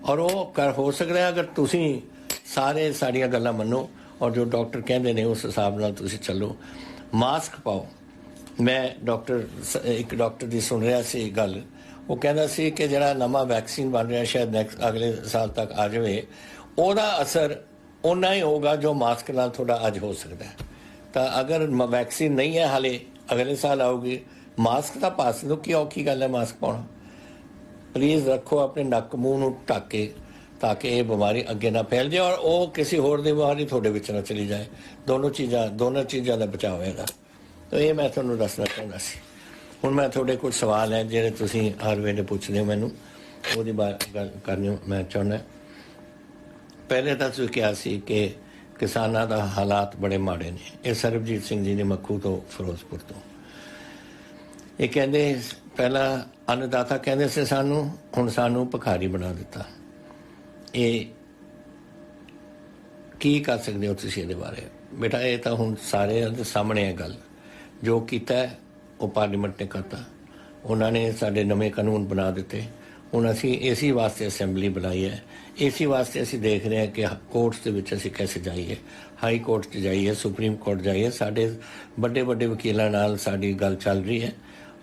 ਔਰ ਉਹ ਕਰ, ਹੋ ਸਕਦਾ ਅਗਰ ਤੁਸੀਂ ਸਾਰੇ ਸਾਡੀਆਂ ਗੱਲਾਂ ਮੰਨੋ ਔਰ ਜੋ ਡਾਕਟਰ ਕਹਿੰਦੇ ਨੇ ਉਸ ਹਿਸਾਬ ਨਾਲ ਤੁਸੀਂ ਚੱਲੋ। ਮਾਸਕ ਪਾਓ। ਮੈਂ ਡਾਕਟਰ ਇੱਕ ਡਾਕਟਰ ਦੀ ਸੁਣ ਰਿਹਾ ਸੀ ਗੱਲ। ਉਹ ਕਹਿੰਦਾ ਸੀ ਕਿ ਜਿਹੜਾ ਨਵਾਂ ਵੈਕਸੀਨ ਬਣ ਰਿਹਾ, ਸ਼ਾਇਦ ਨੈਕਸਟ ਅਗਲੇ ਸਾਲ ਤੱਕ ਆ ਜਾਵੇ, ਉਹਦਾ ਅਸਰ ਉਨਾ ਹੀ ਹੋਗਾ ਜੋ ਮਾਸਕ ਨਾਲ ਤੁਹਾਡਾ ਅੱਜ ਹੋ ਸਕਦਾ ਤਾਂ ਅਗਰ ਵੈਕਸੀਨ ਨਹੀਂ ਹੈ ਹਾਲੇ, ਅਗਲੇ ਸਾਲ ਆਊਗੀ ਮਾਸਕ ਤਾਂ ਪਾਸ ਦੋ ਕੀ ਔਖੀ ਗੱਲ ਹੈ ਮਾਸਕ ਪਾਉਣਾ। ਪਲੀਜ਼ ਰੱਖੋ ਆਪਣੇ ਨੱਕ ਮੂੰਹ ਨੂੰ ਢੱਕ ਕੇ, ਤਾਂ ਕਿ ਇਹ ਬਿਮਾਰੀ ਅੱਗੇ ਨਾ ਫੈਲ ਜਾਏ ਔਰ ਉਹ ਕਿਸੇ ਹੋਰ ਦੀ ਬਿਮਾਰੀ ਤੁਹਾਡੇ ਵਿੱਚ ਨਾ ਚਲੀ ਜਾਏ। ਦੋਨੋਂ ਚੀਜ਼ਾਂ ਦੋਨੋਂ ਚੀਜ਼ਾਂ ਦਾ ਬਚਾਅ ਹੋਏਗਾ। ਤਾਂ ਇਹ ਮੈਂ ਤੁਹਾਨੂੰ ਦੱਸਣਾ ਚਾਹੁੰਦਾ ਸੀ। ਹੁਣ ਮੈਂ ਤੁਹਾਡੇ ਕੁਝ ਸਵਾਲ ਹੈ, ਜਿਹੜੇ ਤੁਸੀਂ ਹਰ ਵੇਲੇ ਪੁੱਛਦੇ ਹੋ ਮੈਨੂੰ। ਉਹਦੀ ਬਾਰੇ ਗੱਲ ਕਰਨੀ ਮੈਂ ਚਾਹੁੰਦਾ ਪਹਿਲੇ ਤਾਂ ਤੁਸੀਂ ਕਿਹਾ ਸੀ ਕਿ ਕਿਸਾਨਾਂ ਦਾ ਹਾਲਾਤ ਬੜੇ ਮਾੜੇ ਨੇ। ਇਹ ਸਰਬਜੀਤ ਸਿੰਘ ਜੀ ਨੇ ਮੱਖੂ ਤੋਂ ਫਿਰੋਜ਼ਪੁਰ ਤੋਂ। ਇਹ ਕਹਿੰਦੇ ਪਹਿਲਾਂ ਅੰਨਦਾਤਾ ਕਹਿੰਦੇ ਸੀ ਸਾਨੂੰ, ਹੁਣ ਸਾਨੂੰ ਭਿਖਾਰੀ ਬਣਾ ਦਿੱਤਾ। ਇਹ ਕੀ ਕਰ ਸਕਦੇ ਹੋ ਤੁਸੀਂ ਇਹਦੇ ਬਾਰੇ? ਬੇਟਾ, ਇਹ ਤਾਂ ਹੁਣ ਸਾਰਿਆਂ ਦੇ ਸਾਹਮਣੇ ਹੈ ਗੱਲ। ਜੋ ਕੀਤਾ ਉਹ ਪਾਰਲੀਮੈਂਟ ਨੇ ਕਰਤਾ। ਉਹਨਾਂ ਨੇ ਸਾਡੇ ਨਵੇਂ ਕਾਨੂੰਨ ਬਣਾ ਦਿੱਤੇ। ਹੁਣ ਅਸੀਂ ਇਸੀ ਵਾਸਤੇ ਅਸੈਂਬਲੀ ਬਣਾਈ ਹੈ। ਇਸੀ ਵਾਸਤੇ ਅਸੀਂ ਦੇਖ ਰਹੇ ਹਾਂ ਕਿ ਕੋਰਟਸ ਦੇ ਵਿੱਚ ਅਸੀਂ ਕਿਵੇਂ ਜਾਈਏ। ਹਾਈ ਕੋਰਟ 'ਚ ਜਾਈਏ, ਸੁਪਰੀਮ ਕੋਰਟ ਜਾਈਏ। ਸਾਡੇ ਵੱਡੇ ਵੱਡੇ ਵਕੀਲਾਂ ਨਾਲ ਸਾਡੀ ਗੱਲ ਚੱਲ ਰਹੀ ਹੈ।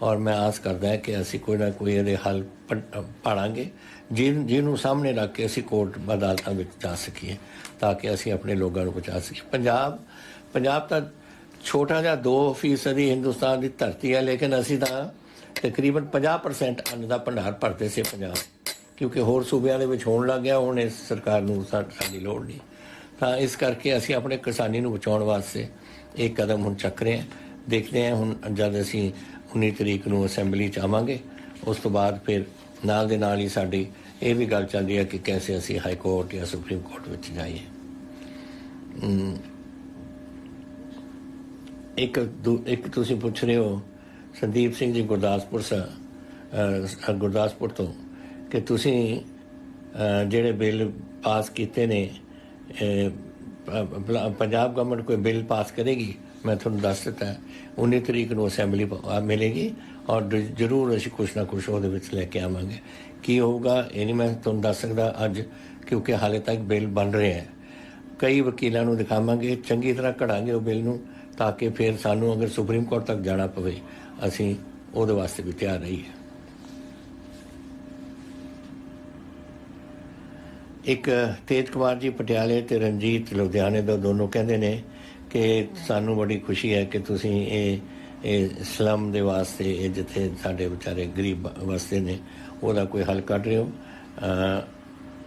ਔਰ ਮੈਂ ਆਸ ਕਰਦਾ ਹਾਂ ਕਿ ਅਸੀਂ ਕੋਈ ਨਾ ਕੋਈ ਇਹਦੇ ਹੱਲ ਪ- ਪਾੜਾਂਗੇ। ਜਿਨ ਜਿਹਨੂੰ ਸਾਹਮਣੇ ਰੱਖ ਕੇ ਅਸੀਂ ਕੋਰਟ ਅਦਾਲਤਾਂ ਵਿੱਚ ਜਾ ਸਕੀਏ, ਤਾਂ ਕਿ ਅਸੀਂ ਆਪਣੇ ਲੋਕਾਂ ਨੂੰ ਬਚਾ ਸਕੀਏ। ਪੰਜਾਬ ਪੰਜਾਬ ਤਾਂ ਛੋਟਾ ਜਿਹਾ 2% ਹੀ ਹਿੰਦੁਸਤਾਨ ਦੀ ਧਰਤੀ ਹੈ, ਲੇਕਿਨ ਅਸੀਂ ਤਾਂ ਤਕਰੀਬਨ 50% ਅੰਨ ਦਾ ਭੰਡਾਰ ਭਰਦੇ ਸੀ ਪੰਜਾਬ। ਕਿਉਂਕਿ ਹੋਰ ਸੂਬਿਆਂ ਦੇ ਵਿੱਚ ਹੋਣ ਲੱਗ ਗਿਆ, ਹੁਣ ਇਸ ਸਰਕਾਰ ਨੂੰ ਸਾ- ਸਾਡੀ ਲੋੜ ਨਹੀਂ। ਤਾਂ ਇਸ ਕਰਕੇ ਅਸੀਂ ਆਪਣੇ ਕਿਸਾਨੀ ਨੂੰ ਬਚਾਉਣ ਵਾਸਤੇ ਇਹ ਕਦਮ ਹੁਣ ਚੱਕ ਰਹੇ ਹਾਂ। ਦੇਖਦੇ ਹਾਂ ਹੁਣ ਜਦ ਅਸੀਂ 19 ਤਰੀਕ ਨੂੰ ਅਸੈਂਬਲੀ ਚ ਆਵਾਂਗੇ। ਉਸ ਤੋਂ ਬਾਅਦ ਫਿਰ ਨਾਲ ਦੇ ਨਾਲ ਹੀ ਸਾਡੀ ਇਹ ਵੀ ਗੱਲ ਚੱਲਦੀ ਹੈ ਕਿ ਕੈਸੇ ਅਸੀਂ ਹਾਈ ਕੋਰਟ ਜਾਂ ਸੁਪਰੀਮ ਕੋਰਟ ਵਿੱਚ ਜਾਈਏ। ਇੱਕ ਦੂ- ਇੱਕ ਤੁਸੀਂ ਪੁੱਛ ਰਹੇ ਹੋ, ਸੰਦੀਪ ਸਿੰਘ ਜੀ ਗੁਰਦਾਸਪੁਰ ਸਾ ਗੁਰਦਾਸਪੁਰ ਤੋਂ ਕਿ ਤੁਸੀਂ ਜਿਹੜੇ ਬਿੱਲ ਪਾਸ ਕੀਤੇ ਨੇ ਪੰਜਾਬ ਗਵਰਨਮੈਂਟ ਕੋਈ ਬਿੱਲ ਪਾਸ ਕਰੇਗੀ? ਮੈਂ ਤੁਹਾਨੂੰ ਦੱਸ ਦਿੱਤਾ ਹੈ। 19 ਤਰੀਕ ਨੂੰ ਅਸੈਂਬਲੀ ਮਿਲੇਗੀ ਔਰ ਜ਼ਰੂਰ ਅਸੀਂ ਕੁਛ ਨਾ ਕੁਛ ਉਹਦੇ ਵਿੱਚ ਲੈ ਕੇ ਆਵਾਂਗੇ। ਕੀ ਹੋਊਗਾ, ਇਹ ਨਹੀਂ ਮੈਂ ਤੁਹਾਨੂੰ ਦੱਸ ਸਕਦਾ ਅੱਜ, ਕਿਉਂਕਿ ਹਾਲੇ ਤੱਕ ਬਿੱਲ ਬਣ ਰਿਹਾ ਹੈ। ਕਈ ਵਕੀਲਾਂ ਨੂੰ ਦਿਖਾਵਾਂਗੇ, ਚੰਗੀ ਤਰ੍ਹਾਂ ਘੜਾਂਗੇ ਉਹ ਬਿੱਲ ਨੂੰ ਤਾਂ ਕਿ ਫਿਰ ਸਾਨੂੰ ਅਗਰ ਸੁਪਰੀਮ ਕੋਰਟ ਤੱਕ ਜਾਣਾ ਪਵੇ, ਅਸੀਂ ਉਹਦੇ ਵਾਸਤੇ ਵੀ ਤਿਆਰ ਰਹੀਏ। ਇੱਕ ਤੇਜ ਕੁਮਾਰ ਜੀ ਪਟਿਆਲੇ ਤੇ ਰਣਜੀਤ ਲੁਧਿਆਣੇ ਦਾ ਦੋਨੋਂ ਕਹਿੰਦੇ ਨੇ ਕਿ ਸਾਨੂੰ ਬੜੀ ਖੁਸ਼ੀ ਹੈ ਕਿ ਤੁਸੀਂ ਇਹ ਇਹ ਸਲਮ ਦੇ ਵਾਸਤੇ, ਇਹ ਜਿੱਥੇ ਸਾਡੇ ਵਿਚਾਰੇ ਗਰੀਬ ਵਸਦੇ ਨੇ, ਉਹਦਾ ਕੋਈ ਹੱਲ ਕੱਢ ਰਹੇ ਹੋ।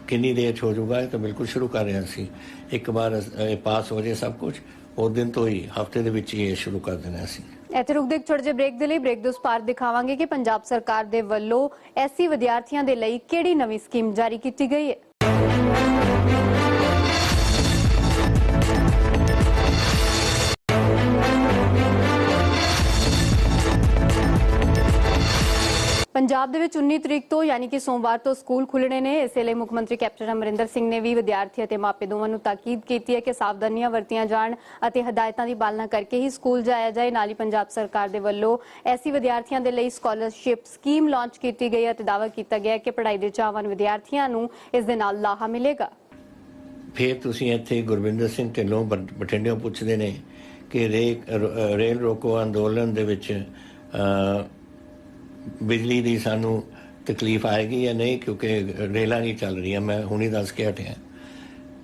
ਕਿੰਨੀ ਦੇਰ 'ਚ ਹੋ ਜਾਊਗਾ? ਇਹ ਤਾਂ ਬਿਲਕੁਲ ਸ਼ੁਰੂ ਕਰ ਰਹੇ ਹਾਂ ਅਸੀਂ। ਇੱਕ ਵਾਰ ਇਹ ਪਾਸ ਹੋ ਜਾਏ ਸਭ ਕੁਝ ਉਹ ਦਿਨ ਤੋਂ ਹੀ, ਹਫ਼ਤੇ ਦੇ ਵਿੱਚ ਹੀ ਇਹ ਸ਼ੁਰੂ ਕਰ ਦੇਣਾ ਅਸੀਂ। ਇੱਥੇ ਰੁਕਦੇ ਇੱਕ ਛੋਟੇ ਜਿਹੇ ਬ੍ਰੇਕ ਦੇ ਲਈ, ਬ੍ਰੇਕ ਦੇ ਉਸ ਪਾਰ ਦਿਖਾਵਾਂਗੇ ਕਿ ਪੰਜਾਬ ਸਰਕਾਰ ਦੇ ਵੱਲੋਂ ਐਸੀ ਵਿਦਿਆਰਥੀਆਂ ਦੇ ਲਈ ਕਿਹੜੀ ਨਵੀਂ ਸਕੀਮ ਜਾਰੀ ਕੀਤੀ ਗਈ ਹੈ। ਪੰਜਾਬ ਦੇ ਵਿੱਚ 19 ਤਰੀਕ ਤੋਂ ਯਾਨੀ ਕਿ ਸੋਮਵਾਰ ਤੋਂ ਸਕੂਲ ਖੁੱਲਣੇ ਨੇ। ਇਸੇ ਲਈ ਮੁੱਖ ਮੰਤਰੀ ਕੈਪਟਨ ਅਮਰਿੰਦਰ ਸਿੰਘ ਨੇ ਵੀ ਵਿਦਿਆਰਥੀ ਅਤੇ ਮਾਪੇ ਦੋਵਾਂ ਨੂੰ ਤਾਕੀਦ ਕੀਤੀ ਹੈ ਕਿ ਸਾਵਧਾਨੀਆਂ ਵਰਤੀਆਂ ਜਾਣ ਅਤੇ ਹਦਾਇਤਾਂ ਦੀ ਪਾਲਣਾ ਕਰਕੇ ਹੀ ਸਕੂਲ ਜਾਇਆ ਜਾਏ। ਨਾਲ ਹੀ ਪੰਜਾਬ ਸਰਕਾਰ ਦੇ ਵੱਲੋਂ ਐਸੀ ਵਿਦਿਆਰਥੀਆਂ ਦੇ ਲਈ ਸਕਾਲਰਸ਼ਿਪ ਸਕੀਮ ਲਾਂਚ ਕੀਤੀ ਗਈ ਹੈ ਤੇ ਦਾਅਵਾ ਕੀਤਾ ਗਿਆ ਹੈ ਕਿ ਪੜ੍ਹਾਈ ਦੇ ਚਾਹਵਾਨ ਵਿਦਿਆਰਥੀਆਂ ਨੂੰ ਇਸ ਦੇ ਨਾਲ ਲਾਹਾ ਮਿਲੇਗਾ। ਫਿਰ ਤੁਸੀਂ ਇੱਥੇ ਗੁਰਵਿੰਦਰ ਸਿੰਘ ਢਿੱਲੋਂ ਬਠ- ਬਠਿੰਡਿਓਂ ਪੁੱਛਦੇ ਨੇ ਕਿ ਰੇਲ ਰੋਕੋ ਅੰਦੋਲਨ ਦੇ ਵਿੱਚ ਬਿਜਲੀ ਦੀ ਸਾਨੂੰ ਤਕਲੀਫ ਆਏਗੀ ਜਾਂ ਨਹੀਂ, ਕਿਉਂਕਿ ਰੇਲਾਂ ਨਹੀਂ ਚੱਲ ਰਹੀਆਂ। ਮੈਂ ਹੁਣੀ ਦੱਸ ਕੇ ਹਟਿਆ।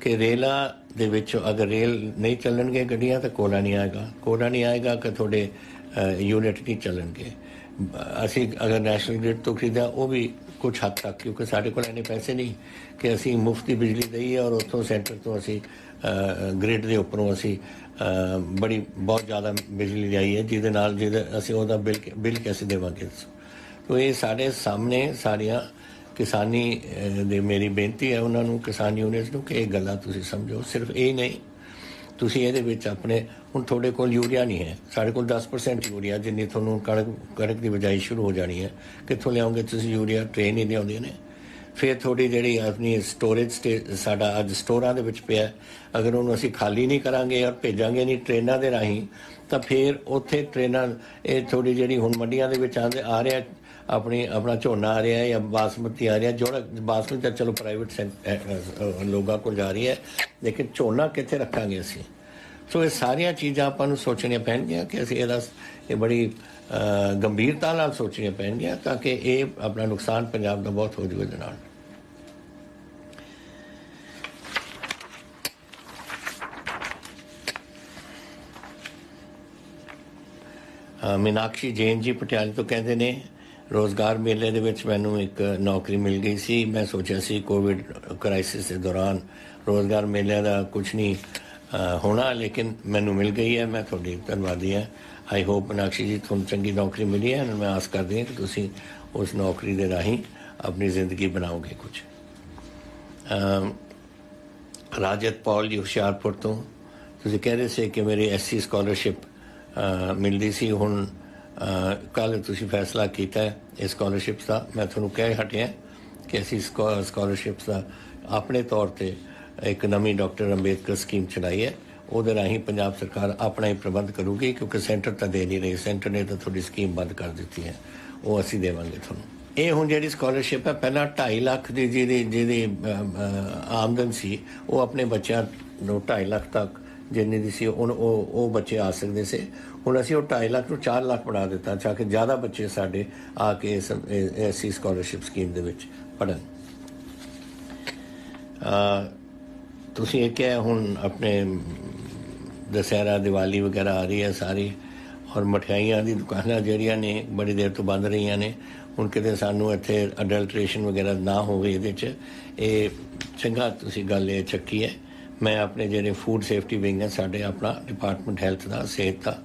ਕਿ ਰੇਲਾਂ ਦੇ ਵਿੱਚ ਅਗਰ ਰੇਲ ਨਹੀਂ ਚੱਲਣਗੇ ਗੱਡੀਆਂ, ਤਾਂ ਕੋਲਾ ਨਹੀਂ ਆਏਗਾ। ਕੋਲਾ ਨਹੀਂ ਆਏਗਾ ਕਿ ਤੁਹਾਡੇ ਯੂਨਿਟ ਨਹੀਂ ਚੱਲਣਗੇ। ਅਸੀਂ ਅਗਰ ਨੈਸ਼ਨਲ ਗ੍ਰਿਡ ਤੋਂ ਖਰੀਦਿਆ, ਉਹ ਵੀ ਕੁਝ ਹੱਦ ਤੱਕ, ਕਿਉਂਕਿ ਸਾਡੇ ਕੋਲ ਇੰਨੇ ਪੈਸੇ ਨਹੀਂ ਕਿ ਅਸੀਂ ਮੁਫਤ ਦੀ ਬਿਜਲੀ ਦਈਏ ਔਰ ਉੱਥੋਂ ਸੈਂਟਰ ਤੋਂ ਅਸੀਂ ਗ੍ਰਿਡ ਦੇ ਉੱਪਰੋਂ ਅਸੀਂ ਬੜੀ, ਬਹੁਤ ਜ਼ਿਆਦਾ ਬਿਜਲੀ ਲਿਆਈ ਹੈ, ਜਿਹਦੇ ਨਾਲ ਜਿਹਦੇ ਅਸੀਂ ਉਹਦਾ ਬਿੱਲ ਬਿੱਲ ਕਿਵੇਂ ਦੇਵਾਂਗੇ ਤੋ ਇਹ ਸਾਡੇ ਸਾਹਮਣੇ ਸਾਰੀਆਂ ਕਿਸਾਨੀ ਦੇ ਮੇਰੀ ਬੇਨਤੀ ਹੈ ਉਹਨਾਂ ਨੂੰ ਕਿਸਾਨ ਯੂਨੀਅਨਸ ਨੂੰ ਕਿ ਇਹ ਗੱਲਾਂ ਤੁਸੀਂ ਸਮਝੋ। ਸਿਰਫ ਇਹ ਨਹੀਂ, ਤੁਸੀਂ ਇਹਦੇ ਵਿੱਚ ਆਪਣੇ, ਹੁਣ ਤੁਹਾਡੇ ਕੋਲ ਯੂਰੀਆ ਨਹੀਂ ਹੈ। ਸਾਡੇ ਕੋਲ 10% ਯੂਰੀਆ ਜਿੰਨੀ ਤੁਹਾਨੂੰ ਕਣਕ ਕਣਕ ਦੀ ਬਜਾਈ ਸ਼ੁਰੂ ਹੋ ਜਾਣੀ ਹੈ। ਕਿੱਥੋਂ ਲਿਆਉਂਗੇ ਤੁਸੀਂ ਯੂਰੀਆ? ਟ੍ਰੇਨ ਹੀ ਲਿਆਉਂਦੇ ਨੇ। ਫਿਰ ਥੋੜੀ ਜਿਹੜੀ ਆਪਣੀ ਸਟੋਰੇਜ ਸਾਡਾ ਅੱਜ ਸਟੋਰਾਂ ਦੇ ਵਿੱਚ ਪਿਆ ਅਗਰ ਉਹਨੂੰ ਅਸੀਂ ਖਾਲੀ ਨਹੀਂ ਕਰਾਂਗੇ ਔਰ ਭੇਜਾਂਗੇ ਨਹੀਂ ਟ੍ਰੇਨਾਂ ਦੇ ਰਾਹੀਂ, ਤਾਂ ਫਿਰ ਉੱਥੇ ਟ੍ਰੇਨਾਂ, ਇਹ ਥੋੜੀ ਜਿਹੜੀ ਹੁਣ ਮੰਡੀਆਂ ਦੇ ਵਿੱਚ ਆਂਦੇ, ਆ ਰਿਹਾ ਆਪਣੀ, ਆਪਣਾ ਝੋਨਾ ਆ ਰਿਹਾ ਹੈ ਜਾਂ ਬਾਸਮਤੀ ਆ ਰਿਹਾ ਜਿਹੜਾ ਬਾਸਮਤੀ ਤਾਂ ਚਲੋ ਪ੍ਰਾਈਵੇਟ ਲੋਕਾਂ ਕੋਲ ਜਾ ਰਹੀ ਹੈ, ਲੇਕਿਨ ਝੋਨਾ ਕਿੱਥੇ ਰੱਖਾਂਗੇ ਅਸੀਂ? ਸੋ ਇਹ ਸਾਰੀਆਂ ਚੀਜ਼ਾਂ ਆਪਾਂ ਨੂੰ ਸੋਚਣੀਆਂ ਪੈਣਗੀਆਂ ਕਿ ਅਸੀਂ ਇਹਦਾ ਇਹ ਬੜੀ ਗੰਭੀਰਤਾ ਨਾਲ ਸੋਚਣੀਆਂ ਪੈਣਗੀਆਂ ਤਾਂ ਕਿ ਇਹ ਆਪਣਾ ਨੁਕਸਾਨ ਪੰਜਾਬ ਦਾ ਬਹੁਤ ਹੋ ਜਾਵੇ ਇਹਦੇ ਨਾਲ। ਮੀਨਾਕਸ਼ੀ ਜੈਨ ਜੀ ਪਟਿਆਲੇ ਤੋਂ ਕਹਿੰਦੇ ਨੇ ਰੋਜ਼ਗਾਰ ਮੇਲੇ ਦੇ ਵਿੱਚ ਮੈਨੂੰ ਇੱਕ ਨੌਕਰੀ ਮਿਲ ਗਈ ਸੀ। ਮੈਂ ਸੋਚਿਆ ਸੀ ਕੋਵਿਡ ਕ੍ਰਾਈਸਿਸ ਦੇ ਦੌਰਾਨ ਰੋਜ਼ਗਾਰ ਮੇਲੇ ਦਾ ਕੁਝ ਨਹੀਂ ਹੋਣਾ, ਲੇਕਿਨ ਮੈਨੂੰ ਮਿਲ ਗਈ ਹੈ। ਮੈਂ ਤੁਹਾਡੀ ਧੰਨਵਾਦੀ ਹਾਂ। ਆਈ ਹੋਪ ਮੀਨਾਕਸ਼ੀ ਜੀ, ਤੁਹਾਨੂੰ ਚੰਗੀ ਨੌਕਰੀ ਮਿਲੀ ਹੈ। ਮੈਂ ਆਸ ਕਰਦੀ ਹਾਂ ਕਿ ਤੁਸੀਂ ਉਸ ਨੌਕਰੀ ਦੇ ਰਾਹੀਂ ਆਪਣੀ ਜ਼ਿੰਦਗੀ ਬਣਾਓਗੇ ਕੁਝ ਅਮ ਰਾਜਤ ਪੌਲ ਜੀ, ਹੁਸ਼ਿਆਰਪੁਰ ਤੋਂ। ਤੁਸੀਂ ਕਹਿ ਰਹੇ ਸੀ ਕਿ ਮੇਰੀ ਐਸਸੀ ਸਕਾਲਰਸ਼ਿਪ ਮਿਲਦੀ ਸੀ। ਹੁਣ ਕੱਲ ਤੁਸੀਂ ਫੈਸਲਾ ਕੀਤਾ ਹੈ ਇਸ ਸਕਾਲਰਸ਼ਿਪ ਦਾ। ਮੈਂ ਤੁਹਾਨੂੰ ਕਹਿ ਹਟਿਆ ਕਿ ਅਸੀਂ ਸਕਾਲਰਸ਼ਿਪ ਦਾ ਆਪਣੇ ਤੌਰ ਤੇ ਇੱਕ ਨਵੀਂ ਡਾਕਟਰ ਅੰਬੇਦਕਰ ਸਕੀਮ ਚਲਾਈ ਹੈ। ਉਹਦੇ ਰਾਹੀਂ ਪੰਜਾਬ ਸਰਕਾਰ ਆਪਣਾ ਹੀ ਪ੍ਰਬੰਧ ਕਰੂਗੀ ਕਿਉਂਕਿ ਸੈਂਟਰ ਤਾਂ ਦੇ ਨਹੀਂ ਰਹੀ। ਸੈਂਟਰ ਨੇ ਤਾਂ ਤੁਹਾਡੀ ਸਕੀਮ ਬੰਦ ਕਰ ਦਿੱਤੀ ਹੈ। ਉਹ ਅਸੀਂ ਦੇਵਾਂਗੇ ਤੁਹਾਨੂੰ। ਇਹ ਹੁਣ ਜਿਹੜੀ ਸਕਾਲਰਸ਼ਿਪ ਹੈ, ਪਹਿਲਾਂ 2.5 ਲੱਖ ਦੀ ਜਿਹਦੀ ਜਿਹਦੀ ਆਮਦਨ ਸੀ, ਉਹ ਆਪਣੇ ਬੱਚਿਆਂ ਨੂੰ 2.5 ਲੱਖ ਤੱਕ ਜਿੰਨੀ ਦੀ ਸੀ ਉਹ ਉਹ ਉਹ ਬੱਚੇ ਆ ਸਕਦੇ ਸੀ। ਹੁਣ ਅਸੀਂ ਉਹ 2.5 ਲੱਖ ਨੂੰ 4 ਲੱਖ ਬਣਾ ਦਿੱਤਾ, ਤਾਂ ਕਿ ਜ਼ਿਆਦਾ ਬੱਚੇ ਸਾਡੇ ਆ ਕੇ ਇਸ ਐਸਸੀ ਸਕਾਲਰਸ਼ਿਪ ਸਕੀਮ ਦੇ ਵਿੱਚ ਪੜਨ ਤੁਸੀਂ ਇਹ ਕਿਹਾ, ਹੁਣ ਆਪਣੇ ਦਸਹਿਰਾ, ਦੀਵਾਲੀ ਵਗੈਰਾ ਆ ਰਹੀ ਹੈ ਸਾਰੀ, ਔਰ ਮਠਿਆਈਆਂ ਦੀ ਦੁਕਾਨਾਂ ਜਿਹੜੀਆਂ ਨੇ, ਬੜੀ ਦੇਰ ਤੋਂ ਬੰਦ ਰਹੀਆਂ ਨੇ। ਹੁਣ ਕਿਤੇ ਸਾਨੂੰ ਇੱਥੇ ਅਡਲਟ੍ਰੇਸ਼ਨ ਵਗੈਰਾ ਨਾ ਹੋਵੇ ਇਹਦੇ 'ਚ, ਇਹ ਚੰਗਾ ਤੁਸੀਂ ਗੱਲ ਇਹ ਚੱਕੀ ਹੈ। ਮੈਂ ਆਪਣੇ ਜਿਹੜੇ ਫੂਡ ਸੇਫਟੀ ਵਿੰਗ ਹੈ ਸਾਡੇ ਆਪਣਾ ਡਿਪਾਰਟਮੈਂਟ ਹੈਲਥ ਦਾ, ਸਿਹਤ ਦਾ,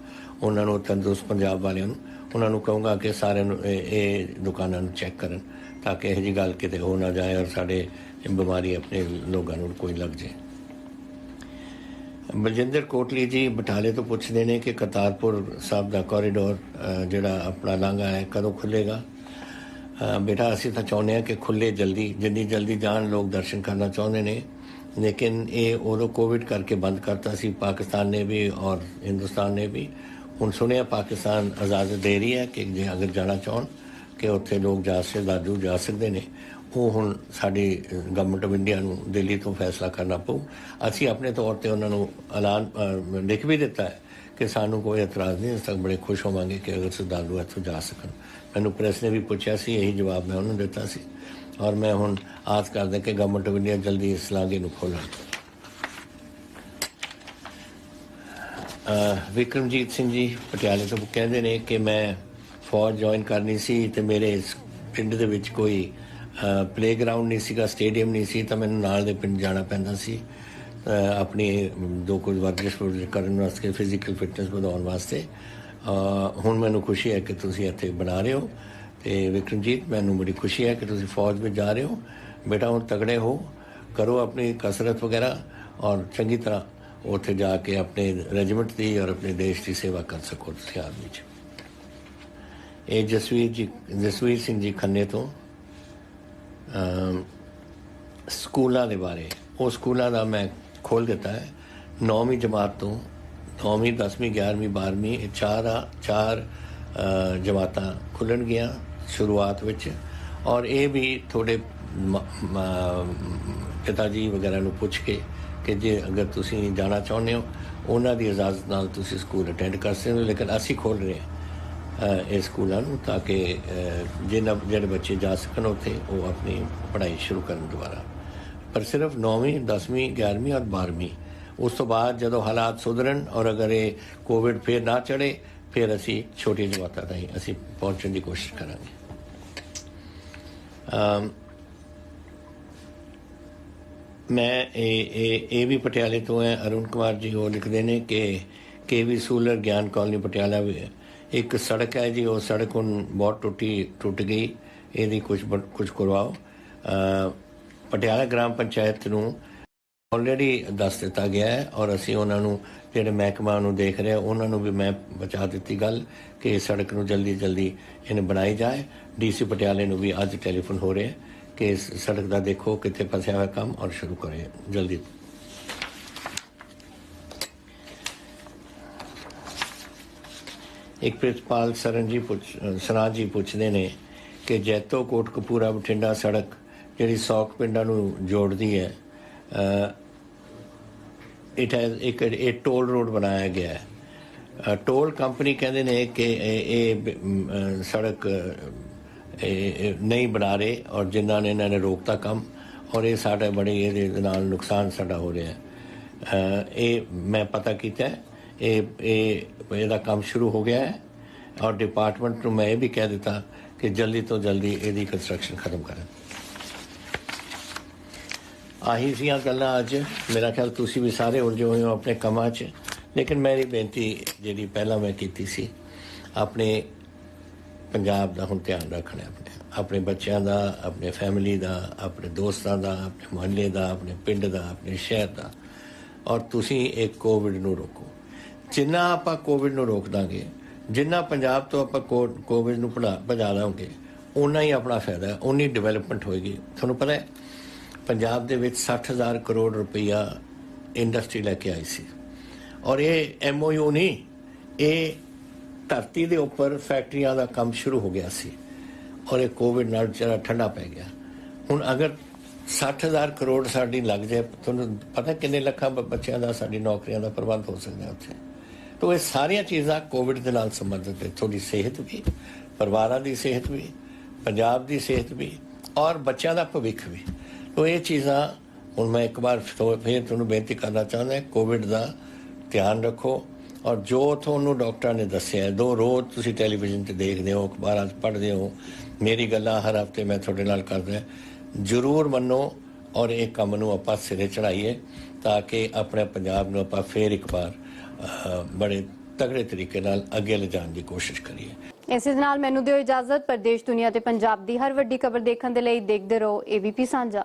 ਉਹਨਾਂ ਨੂੰ ਤੰਦਰੁਸਤ ਪੰਜਾਬ ਵਾਲਿਆਂ ਨੂੰ, ਉਹਨਾਂ ਨੂੰ ਕਹੂੰਗਾ ਕਿ ਸਾਰਿਆਂ ਨੂੰ ਇਹ ਇਹ ਦੁਕਾਨਾਂ ਨੂੰ ਚੈੱਕ ਕਰਨ ਤਾਂ ਕਿ ਇਹੋ ਜੀ ਗੱਲ ਕਿਤੇ ਹੋ ਨਾ ਜਾਏ ਔਰ ਸਾਡੇ ਬਿਮਾਰੀ ਆਪਣੇ ਲੋਕਾਂ ਨੂੰ ਕੋਈ ਲੱਗ ਜਾਏ। ਬਲਜਿੰਦਰ ਕੋਟਲੀ ਜੀ ਬਟਾਲੇ ਤੋਂ ਪੁੱਛਦੇ ਨੇ ਕਿ ਕਰਤਾਰਪੁਰ ਸਾਹਿਬ ਦਾ ਕੋਰੀਡੋਰ ਜਿਹੜਾ ਆਪਣਾ ਲਾਂਘਾ ਹੈ, ਕਦੋਂ ਖੁੱਲੇਗਾ ਬੇਟਾ, ਅਸੀਂ ਤਾਂ ਚਾਹੁੰਦੇ ਹਾਂ ਕਿ ਖੁੱਲੇ ਜਲਦੀ, ਜਿੰਨੀ ਜਲਦੀ ਜਾਣ ਲੋਕ ਦਰਸ਼ਨ ਕਰਨਾ ਚਾਹੁੰਦੇ ਨੇ ਲੇਕਿਨ ਇਹ ਉਦੋਂ ਕੋਵਿਡ ਕਰਕੇ ਬੰਦ ਕਰਤਾ ਸੀ, ਪਾਕਿਸਤਾਨ ਨੇ ਵੀ ਔਰ ਹਿੰਦੁਸਤਾਨ ਨੇ ਵੀ। ਹੁਣ ਸੁਣਿਆ ਪਾਕਿਸਤਾਨ ਇਜਾਜ਼ਤ ਦੇ ਰਹੀ ਹੈ ਕਿ ਜੇ ਅਗਰ ਜਾਣਾ ਚਾਹਣ ਕਿ ਉੱਥੇ ਲੋਕ ਜਾ ਸਕਦੇ ਦਾਦੂ ਜਾ ਸਕਦੇ ਨੇ, ਉਹ ਹੁਣ ਸਾਡੀ ਗਵਰਨਮੈਂਟ ਆਫ ਇੰਡੀਆ ਨੂੰ ਦਿੱਲੀ ਤੋਂ ਫੈਸਲਾ ਕਰਨਾ ਪਊ। ਅਸੀਂ ਆਪਣੇ ਤੌਰ ਤੇ ਉਹਨਾਂ ਨੂੰ ਐਲਾਨ ਲਿਖ ਵੀ ਦਿੱਤਾ ਹੈ ਕਿ ਸਾਨੂੰ ਕੋਈ ਇਤਰਾਜ਼ ਨਹੀਂ ਇਸ ਤੱਕ ਬੜੇ ਖੁਸ਼ ਹੋਵਾਂਗੇ ਕਿ ਅਗਰ ਸ਼ਰਧਾਲੂ ਇੱਥੋਂ ਜਾ ਸਕਣ। ਮੈਨੂੰ ਪ੍ਰੈਸ ਨੇ ਵੀ ਪੁੱਛਿਆ ਸੀ, ਇਹੀ ਜਵਾਬ ਮੈਂ ਉਹਨੂੰ ਦਿੱਤਾ ਸੀ। ਔਰ ਮੈਂ ਹੁਣ ਆਸ ਕਰਦਾ ਕਿ ਗਵਰਨਮੈਂਟ ਆਫ ਇੰਡੀਆ ਜਲਦੀ ਇਸ ਲਾਗੇ ਨੂੰ ਖੋਲ੍ਹਣ ਵਿਕਰਮਜੀਤ ਸਿੰਘ ਜੀ ਪਟਿਆਲੇ ਤੋਂ ਕਹਿੰਦੇ ਨੇ ਕਿ ਮੈਂ ਫੌਜ ਜੁਆਇਨ ਕਰਨੀ ਸੀ ਤੇ ਮੇਰੇ ਇਸ ਪਿੰਡ ਦੇ ਵਿੱਚ ਕੋਈ ਪਲੇਗਰਾਉਂਡ ਨਹੀਂ ਸੀਗਾ ਸਟੇਡੀਅਮ ਨਹੀਂ ਸੀ, ਤਾਂ ਮੈਨੂੰ ਨਾਲ ਦੇ ਪਿੰਡ ਜਾਣਾ ਪੈਂਦਾ ਸੀ। ਆਪਣੀ ਦੋ ਕੁਝ ਵਰਜਿਸ਼ ਕਰਨ ਵਾਸਤੇ ਫਿਜ਼ੀਕਲ ਫਿਟਨੈਸ ਵਧਾਉਣ ਵਾਸਤੇ। ਹੁਣ ਮੈਨੂੰ ਖੁਸ਼ੀ ਹੈ ਕਿ ਤੁਸੀਂ ਇੱਥੇ ਬਣਾ ਰਹੇ ਹੋ। ਤੇ ਵਿਕਰਮਜੀਤ ਮੈਨੂੰ ਬੜੀ ਖੁਸ਼ੀ ਹੈ ਕਿ ਤੁਸੀਂ ਫੌਜ ਵਿੱਚ ਜਾ ਰਹੇ ਹੋ। ਬੇਟਾ ਹੁਣ ਤਗੜੇ ਹੋ ਕਰੋ ਆਪਣੀ ਕਸਰਤ ਵਗੈਰਾ ਔਰ ਚੰਗੀ ਤਰ੍ਹਾਂ ਉੱਥੇ ਜਾ ਕੇ ਆਪਣੇ ਰੈਜੀਮੈਂਟ ਦੀ ਔਰ ਆਪਣੇ ਦੇਸ਼ ਦੀ ਸੇਵਾ ਕਰ ਸਕੋ ਤੁਸੀਂ ਆਰਮੀ 'ਚ ਇਹ ਜਸਵੀਰ ਜੀ ਜਸਵੀਰ ਸਿੰਘ ਜੀ ਖੰਨੇ ਤੋਂ ਸਕੂਲਾਂ ਦੇ ਬਾਰੇ। ਉਹ ਸਕੂਲਾਂ ਦਾ ਮੈਂ ਖੋਲ ਦਿੱਤਾ ਹੈ। 9ਵੀਂ ਜਮਾਤ ਤੋਂ 9ਵੀਂ 10ਵੀਂ 11ਵੀਂ 12ਵੀਂ ਇਹ ਚਾਰ ਚਾਰ ਅ, ਜਮਾਤਾਂ ਖੁੱਲਣਗੀਆਂ। ਸ਼ੁਰੂਆਤ ਵਿੱਚ। ਔਰ ਇਹ ਵੀ ਥੋੜੇ ਪਿਤਾ ਜੀ ਵਗੈਰਾ ਨੂੰ ਪੁੱਛ ਕੇ ਕਿ ਜੇ ਅਗਰ ਤੁਸੀਂ ਜਾਣਾ ਚਾਹੁੰਦੇ ਹੋ, ਉਹਨਾਂ ਦੀ ਇਜਾਜ਼ਤ ਨਾਲ ਤੁਸੀਂ ਸਕੂਲ ਅਟੈਂਡ ਕਰ ਸਕਦੇ ਹੋ। ਲੇਕਿਨ ਅਸੀਂ ਖੋਲ ਰਹੇ ਹਾਂ ਇਹ ਸਕੂਲਾਂ ਨੂੰ ਤਾਂ ਕਿ ਜਿਹਨਾਂ ਜਿਹੜੇ ਬੱਚੇ ਜਾ ਸਕਣ ਉੱਥੇ, ਉਹ ਆਪਣੀ ਪੜ੍ਹਾਈ ਸ਼ੁਰੂ ਕਰਨ ਦੁਬਾਰਾ ਪਰ ਸਿਰਫ 9ਵੀਂ 10ਵੀਂ 11ਵੀਂ ਔਰ 12ਵੀਂ ਉਸ ਤੋਂ ਬਾਅਦ ਜਦੋਂ ਹਾਲਾਤ ਸੁਧਰਨ ਔਰ ਅਗਰ ਇਹ ਕੋਵਿਡ ਫੇਰ ਨਾ ਚੜੇ ਫਿਰ ਅਸੀਂ ਛੋਟੀ ਜਮਾਤਾਂ ਤਾਈਂ ਅਸੀਂ ਪਹੁੰਚਣ ਦੀ ਕੋਸ਼ਿਸ਼ ਕਰਾਂਗੇ। ਮੈਂ ਇਹ ਇਹ ਇਹ ਵੀ ਪਟਿਆਲੇ ਤੋਂ ਹੈ। ਅਰੁਣ ਕੁਮਾਰ ਜੀ ਉਹ ਲਿਖਦੇ ਨੇ ਕਿ ਕੇਵੀ ਸੂਲਰ ਗਿਆਨ ਕਾਲਨੀ ਪਟਿਆਲਾ ਵੀ ਇੱਕ ਸੜਕ ਹੈ ਜੀ, ਉਹ ਸੜਕ ਹੁਣ ਬਹੁਤ ਟੁੱਟੀ ਟੁੱਟ ਗਈ। ਇਹਦੀ ਕੁਝ ਕੁਝ ਕਰਵਾਓ। ਪਟਿਆਲਾ ਗ੍ਰਾਮ ਪੰਚਾਇਤ ਨੂੰ ਆਲਰੇਡੀ ਦੱਸ ਦਿੱਤਾ ਗਿਆ ਹੈ ਔਰ ਅਸੀਂ ਉਹਨਾਂ ਨੂੰ ਜਿਹੜੇ ਮਹਿਕਮਾ ਨੂੰ ਦੇਖ ਰਿਹਾ, ਉਹਨਾਂ ਨੂੰ ਵੀ ਮੈਂ ਬਚਾ ਦਿੱਤੀ ਗੱਲ ਕਿ ਸੜਕ ਨੂੰ ਜਲਦੀ ਜਲਦੀ ਇਹਨੂੰ ਬਣਾਈ ਜਾਏ। ਡੀਸੀ ਪਟਿਆਲੇ ਨੂੰ ਵੀ ਅੱਜ ਟੈਲੀਫੋਨ ਹੋ ਰਿਹਾ ਕਿ ਇਸ ਸੜਕ ਦਾ ਦੇਖੋ ਕਿੱਥੇ ਫਸਿਆ ਹੋਇਆ ਕੰਮ ਔਰ ਸ਼ੁਰੂ ਕਰੇ ਜਲਦੀ ਇੱਕ ਪ੍ਰਿੰਸੀਪਲ ਸਰਨ ਜੀ ਪੁੱਛ, ਸਰਾਂ ਜੀ ਪੁੱਛਦੇ ਨੇ ਕਿ ਜੈਤੋ ਕੋਟਕਪੂਰਾ ਬਠਿੰਡਾ ਸੜਕ ਜਿਹੜੀ ਸੌਕ ਪਿੰਡਾਂ ਨੂੰ ਜੋੜਦੀ ਹੈ ਇਟ ਹੈਜ਼ ਇੱਕ, ਇਹ ਟੋਲ ਰੋਡ ਬਣਾਇਆ ਗਿਆ ਹੈ। ਟੋਲ ਕੰਪਨੀ ਕਹਿੰਦੇ ਨੇ ਕਿ ਇਹ ਸੜਕ ਨਹੀਂ ਬਣਾ ਰਹੇ ਔਰ ਜਿਨ੍ਹਾਂ ਨੇ ਇਹਨਾਂ ਨੇ ਰੋਕਤਾ ਕੰਮ ਔਰ ਇਹ ਸਾਡਾ ਬੜੇ ਇਹਦੇ ਨਾਲ ਨੁਕਸਾਨ ਸਾਡਾ ਹੋ ਰਿਹਾ ਹੈ। ਇਹ ਮੈਂ ਪਤਾ ਕੀਤਾ ਇਹ ਇਹ, ਇਹਦਾ ਕੰਮ ਸ਼ੁਰੂ ਹੋ ਗਿਆ ਹੈ ਔਰ ਡਿਪਾਰਟਮੈਂਟ ਨੂੰ ਮੈਂ ਇਹ ਵੀ ਕਹਿ ਦਿੱਤਾ ਕਿ ਜਲਦੀ ਤੋਂ ਜਲਦੀ ਇਹਦੀ ਕੰਸਟਰਕਸ਼ਨ ਖਤਮ ਕਰਨ। ਆਹੀ ਸੀਆਂ ਗੱਲਾਂ ਅੱਜ। ਮੇਰਾ ਖਿਆਲ ਤੁਸੀਂ ਵੀ ਸਾਰੇ ਉਲਝੇ ਹੋਏ ਹੋ ਆਪਣੇ ਕੰਮਾਂ 'ਚ। ਲੇਕਿਨ ਮੇਰੀ ਬੇਨਤੀ ਜਿਹੜੀ ਪਹਿਲਾਂ ਮੈਂ ਕੀਤੀ ਸੀ, ਆਪਣੇ ਪੰਜਾਬ ਦਾ ਹੁਣ ਧਿਆਨ ਰੱਖਣਾ ਆਪਣੇ। ਆਪਣੇ ਬੱਚਿਆਂ ਦਾ, ਆਪਣੇ ਫੈਮਿਲੀ ਦਾ, ਆਪਣੇ ਦੋਸਤਾਂ ਦਾ, ਆਪਣੇ ਮੁਹੱਲੇ ਦਾ, ਆਪਣੇ ਪਿੰਡ ਦਾ, ਆਪਣੇ ਸ਼ਹਿਰ ਦਾ। ਔਰ ਤੁਸੀਂ ਇਹ ਕੋਵਿਡ ਨੂੰ ਰੋਕੋ। ਜਿੰਨਾ ਆਪਾਂ ਕੋਵਿਡ ਨੂੰ ਰੋਕ ਦਾਂਗੇ, ਜਿੰਨਾ ਪੰਜਾਬ ਤੋਂ ਆਪਾਂ ਕੋ- ਕੋਵਿਡ ਨੂੰ ਭਜਾ ਭਜਾ ਲਾਂਗੇ ਉਨਾ ਹੀ ਆਪਣਾ ਫਾਇਦਾ ਹੈ ਉਨੀ ਡਿਵੈਲਪਮੈਂਟ ਹੋਏਗੀ। ਤੁਹਾਨੂੰ ਪਤਾ ਹੈ ਪੰਜਾਬ ਦੇ ਵਿੱਚ 60000 ਕਰੋੜ ਰੁਪਈਆ ਇੰਡਸਟਰੀ ਲੈ ਕੇ ਆਈ ਸੀ। ਔਰ ਇਹ ਐਮਓਯੂ ਨਹੀਂ, ਇਹ ਧਰਤੀ ਦੇ ਉੱਪਰ ਫੈਕਟਰੀਆਂ ਦਾ ਕੰਮ ਸ਼ੁਰੂ ਹੋ ਗਿਆ ਸੀ। ਔਰ ਇਹ ਕੋਵਿਡ ਨਾਲ ਜਿਹੜਾ ਠੰਡਾ ਪੈ ਗਿਆ। ਹੁਣ ਅਗਰ 60000 ਕਰੋੜ ਸਾਡੀ ਲੱਗ ਜਾਏ, ਤੁਹਾਨੂੰ ਪਤਾ ਕਿੰਨੇ ਲੱਖਾਂ ਬ- ਬੱਚਿਆਂ ਦਾ, ਸਾਡੀ ਨੌਕਰੀਆਂ ਦਾ ਪ੍ਰਬੰਧ ਹੋ ਸਕਦਾ ਉੱਥੇ। ਤੋ ਇਹ ਸਾਰੀਆਂ ਚੀਜ਼ਾਂ ਕੋਵਿਡ ਦੇ ਨਾਲ ਸੰਬੰਧਿਤ ਹੈ ਤੁਹਾਡੀ ਸਿਹਤ ਵੀ, ਪਰਿਵਾਰਾਂ ਦੀ ਸਿਹਤ ਵੀ, ਪੰਜਾਬ ਦੀ ਸਿਹਤ ਵੀ, ਔਰ ਬੱਚਿਆਂ ਦਾ ਭਵਿੱਖ ਵੀ। ਤੋ ਇਹ ਚੀਜ਼ਾਂ ਹੁਣ ਮੈਂ ਇੱਕ ਵਾਰ ਫਿਰ ਤੁਹਾਨੂੰ ਬੇਨਤੀ ਕਰਨਾ ਚਾਹੁੰਦਾ ਕੋਵਿਡ ਦਾ ਧਿਆਨ ਰੱਖੋ। ਔਰ ਜੋ ਤੁਹਾਨੂੰ ਡਾਕਟਰਾਂ ਨੇ ਦੱਸਿਆ ਹੈ, ਦੋ ਰੋਜ਼ ਤੁਸੀਂ ਟੈਲੀਵਿਜ਼ਨ ਤੇ ਦੇਖਦੇ ਹੋ ਅਖਬਾਰਾਂ 'ਚ ਪੜ੍ਹਦੇ ਹੋ ਮੇਰੀ ਗੱਲਾਂ ਹਰ ਹਫ਼ਤੇ ਮੈਂ ਤੁਹਾਡੇ ਨਾਲ ਕਰਦਾ ਜਰੂਰ ਮੰਨੋ ਔਰ ਇਹ ਕੰਮ ਨੂੰ ਆਪਾਂ ਸਿਰੇ ਚੜਾਈਏ ਤਾਂ ਕਿ ਆਪਣੇ ਪੰਜਾਬ ਨੂੰ ਆਪਾਂ ਫੇਰ ਇੱਕ ਵਾਰ ਬੜੇ ਤਗੜੇ ਤਰੀਕੇ ਨਾਲ ਅੱਗੇ ਲਿਜਾਣ ਦੀ ਕੋਸ਼ਿਸ਼ ਕਰੀਏ। ਇਸੇ ਨਾਲ ਮੈਨੂੰ ਦਿਓ ਇਜਾਜ਼ਤ ਪ੍ਰਦੇਸ਼ ਦੁਨੀਆ ਤੇ ਪੰਜਾਬ ਦੀ ਹਰ ਵੱਡੀ ਖਬਰ ਦੇਖਣ ਦੇ ਲਈ ਦੇਖਦੇ ਰਹੋ ਏਬੀਪੀ ਸਾਂਝਾ।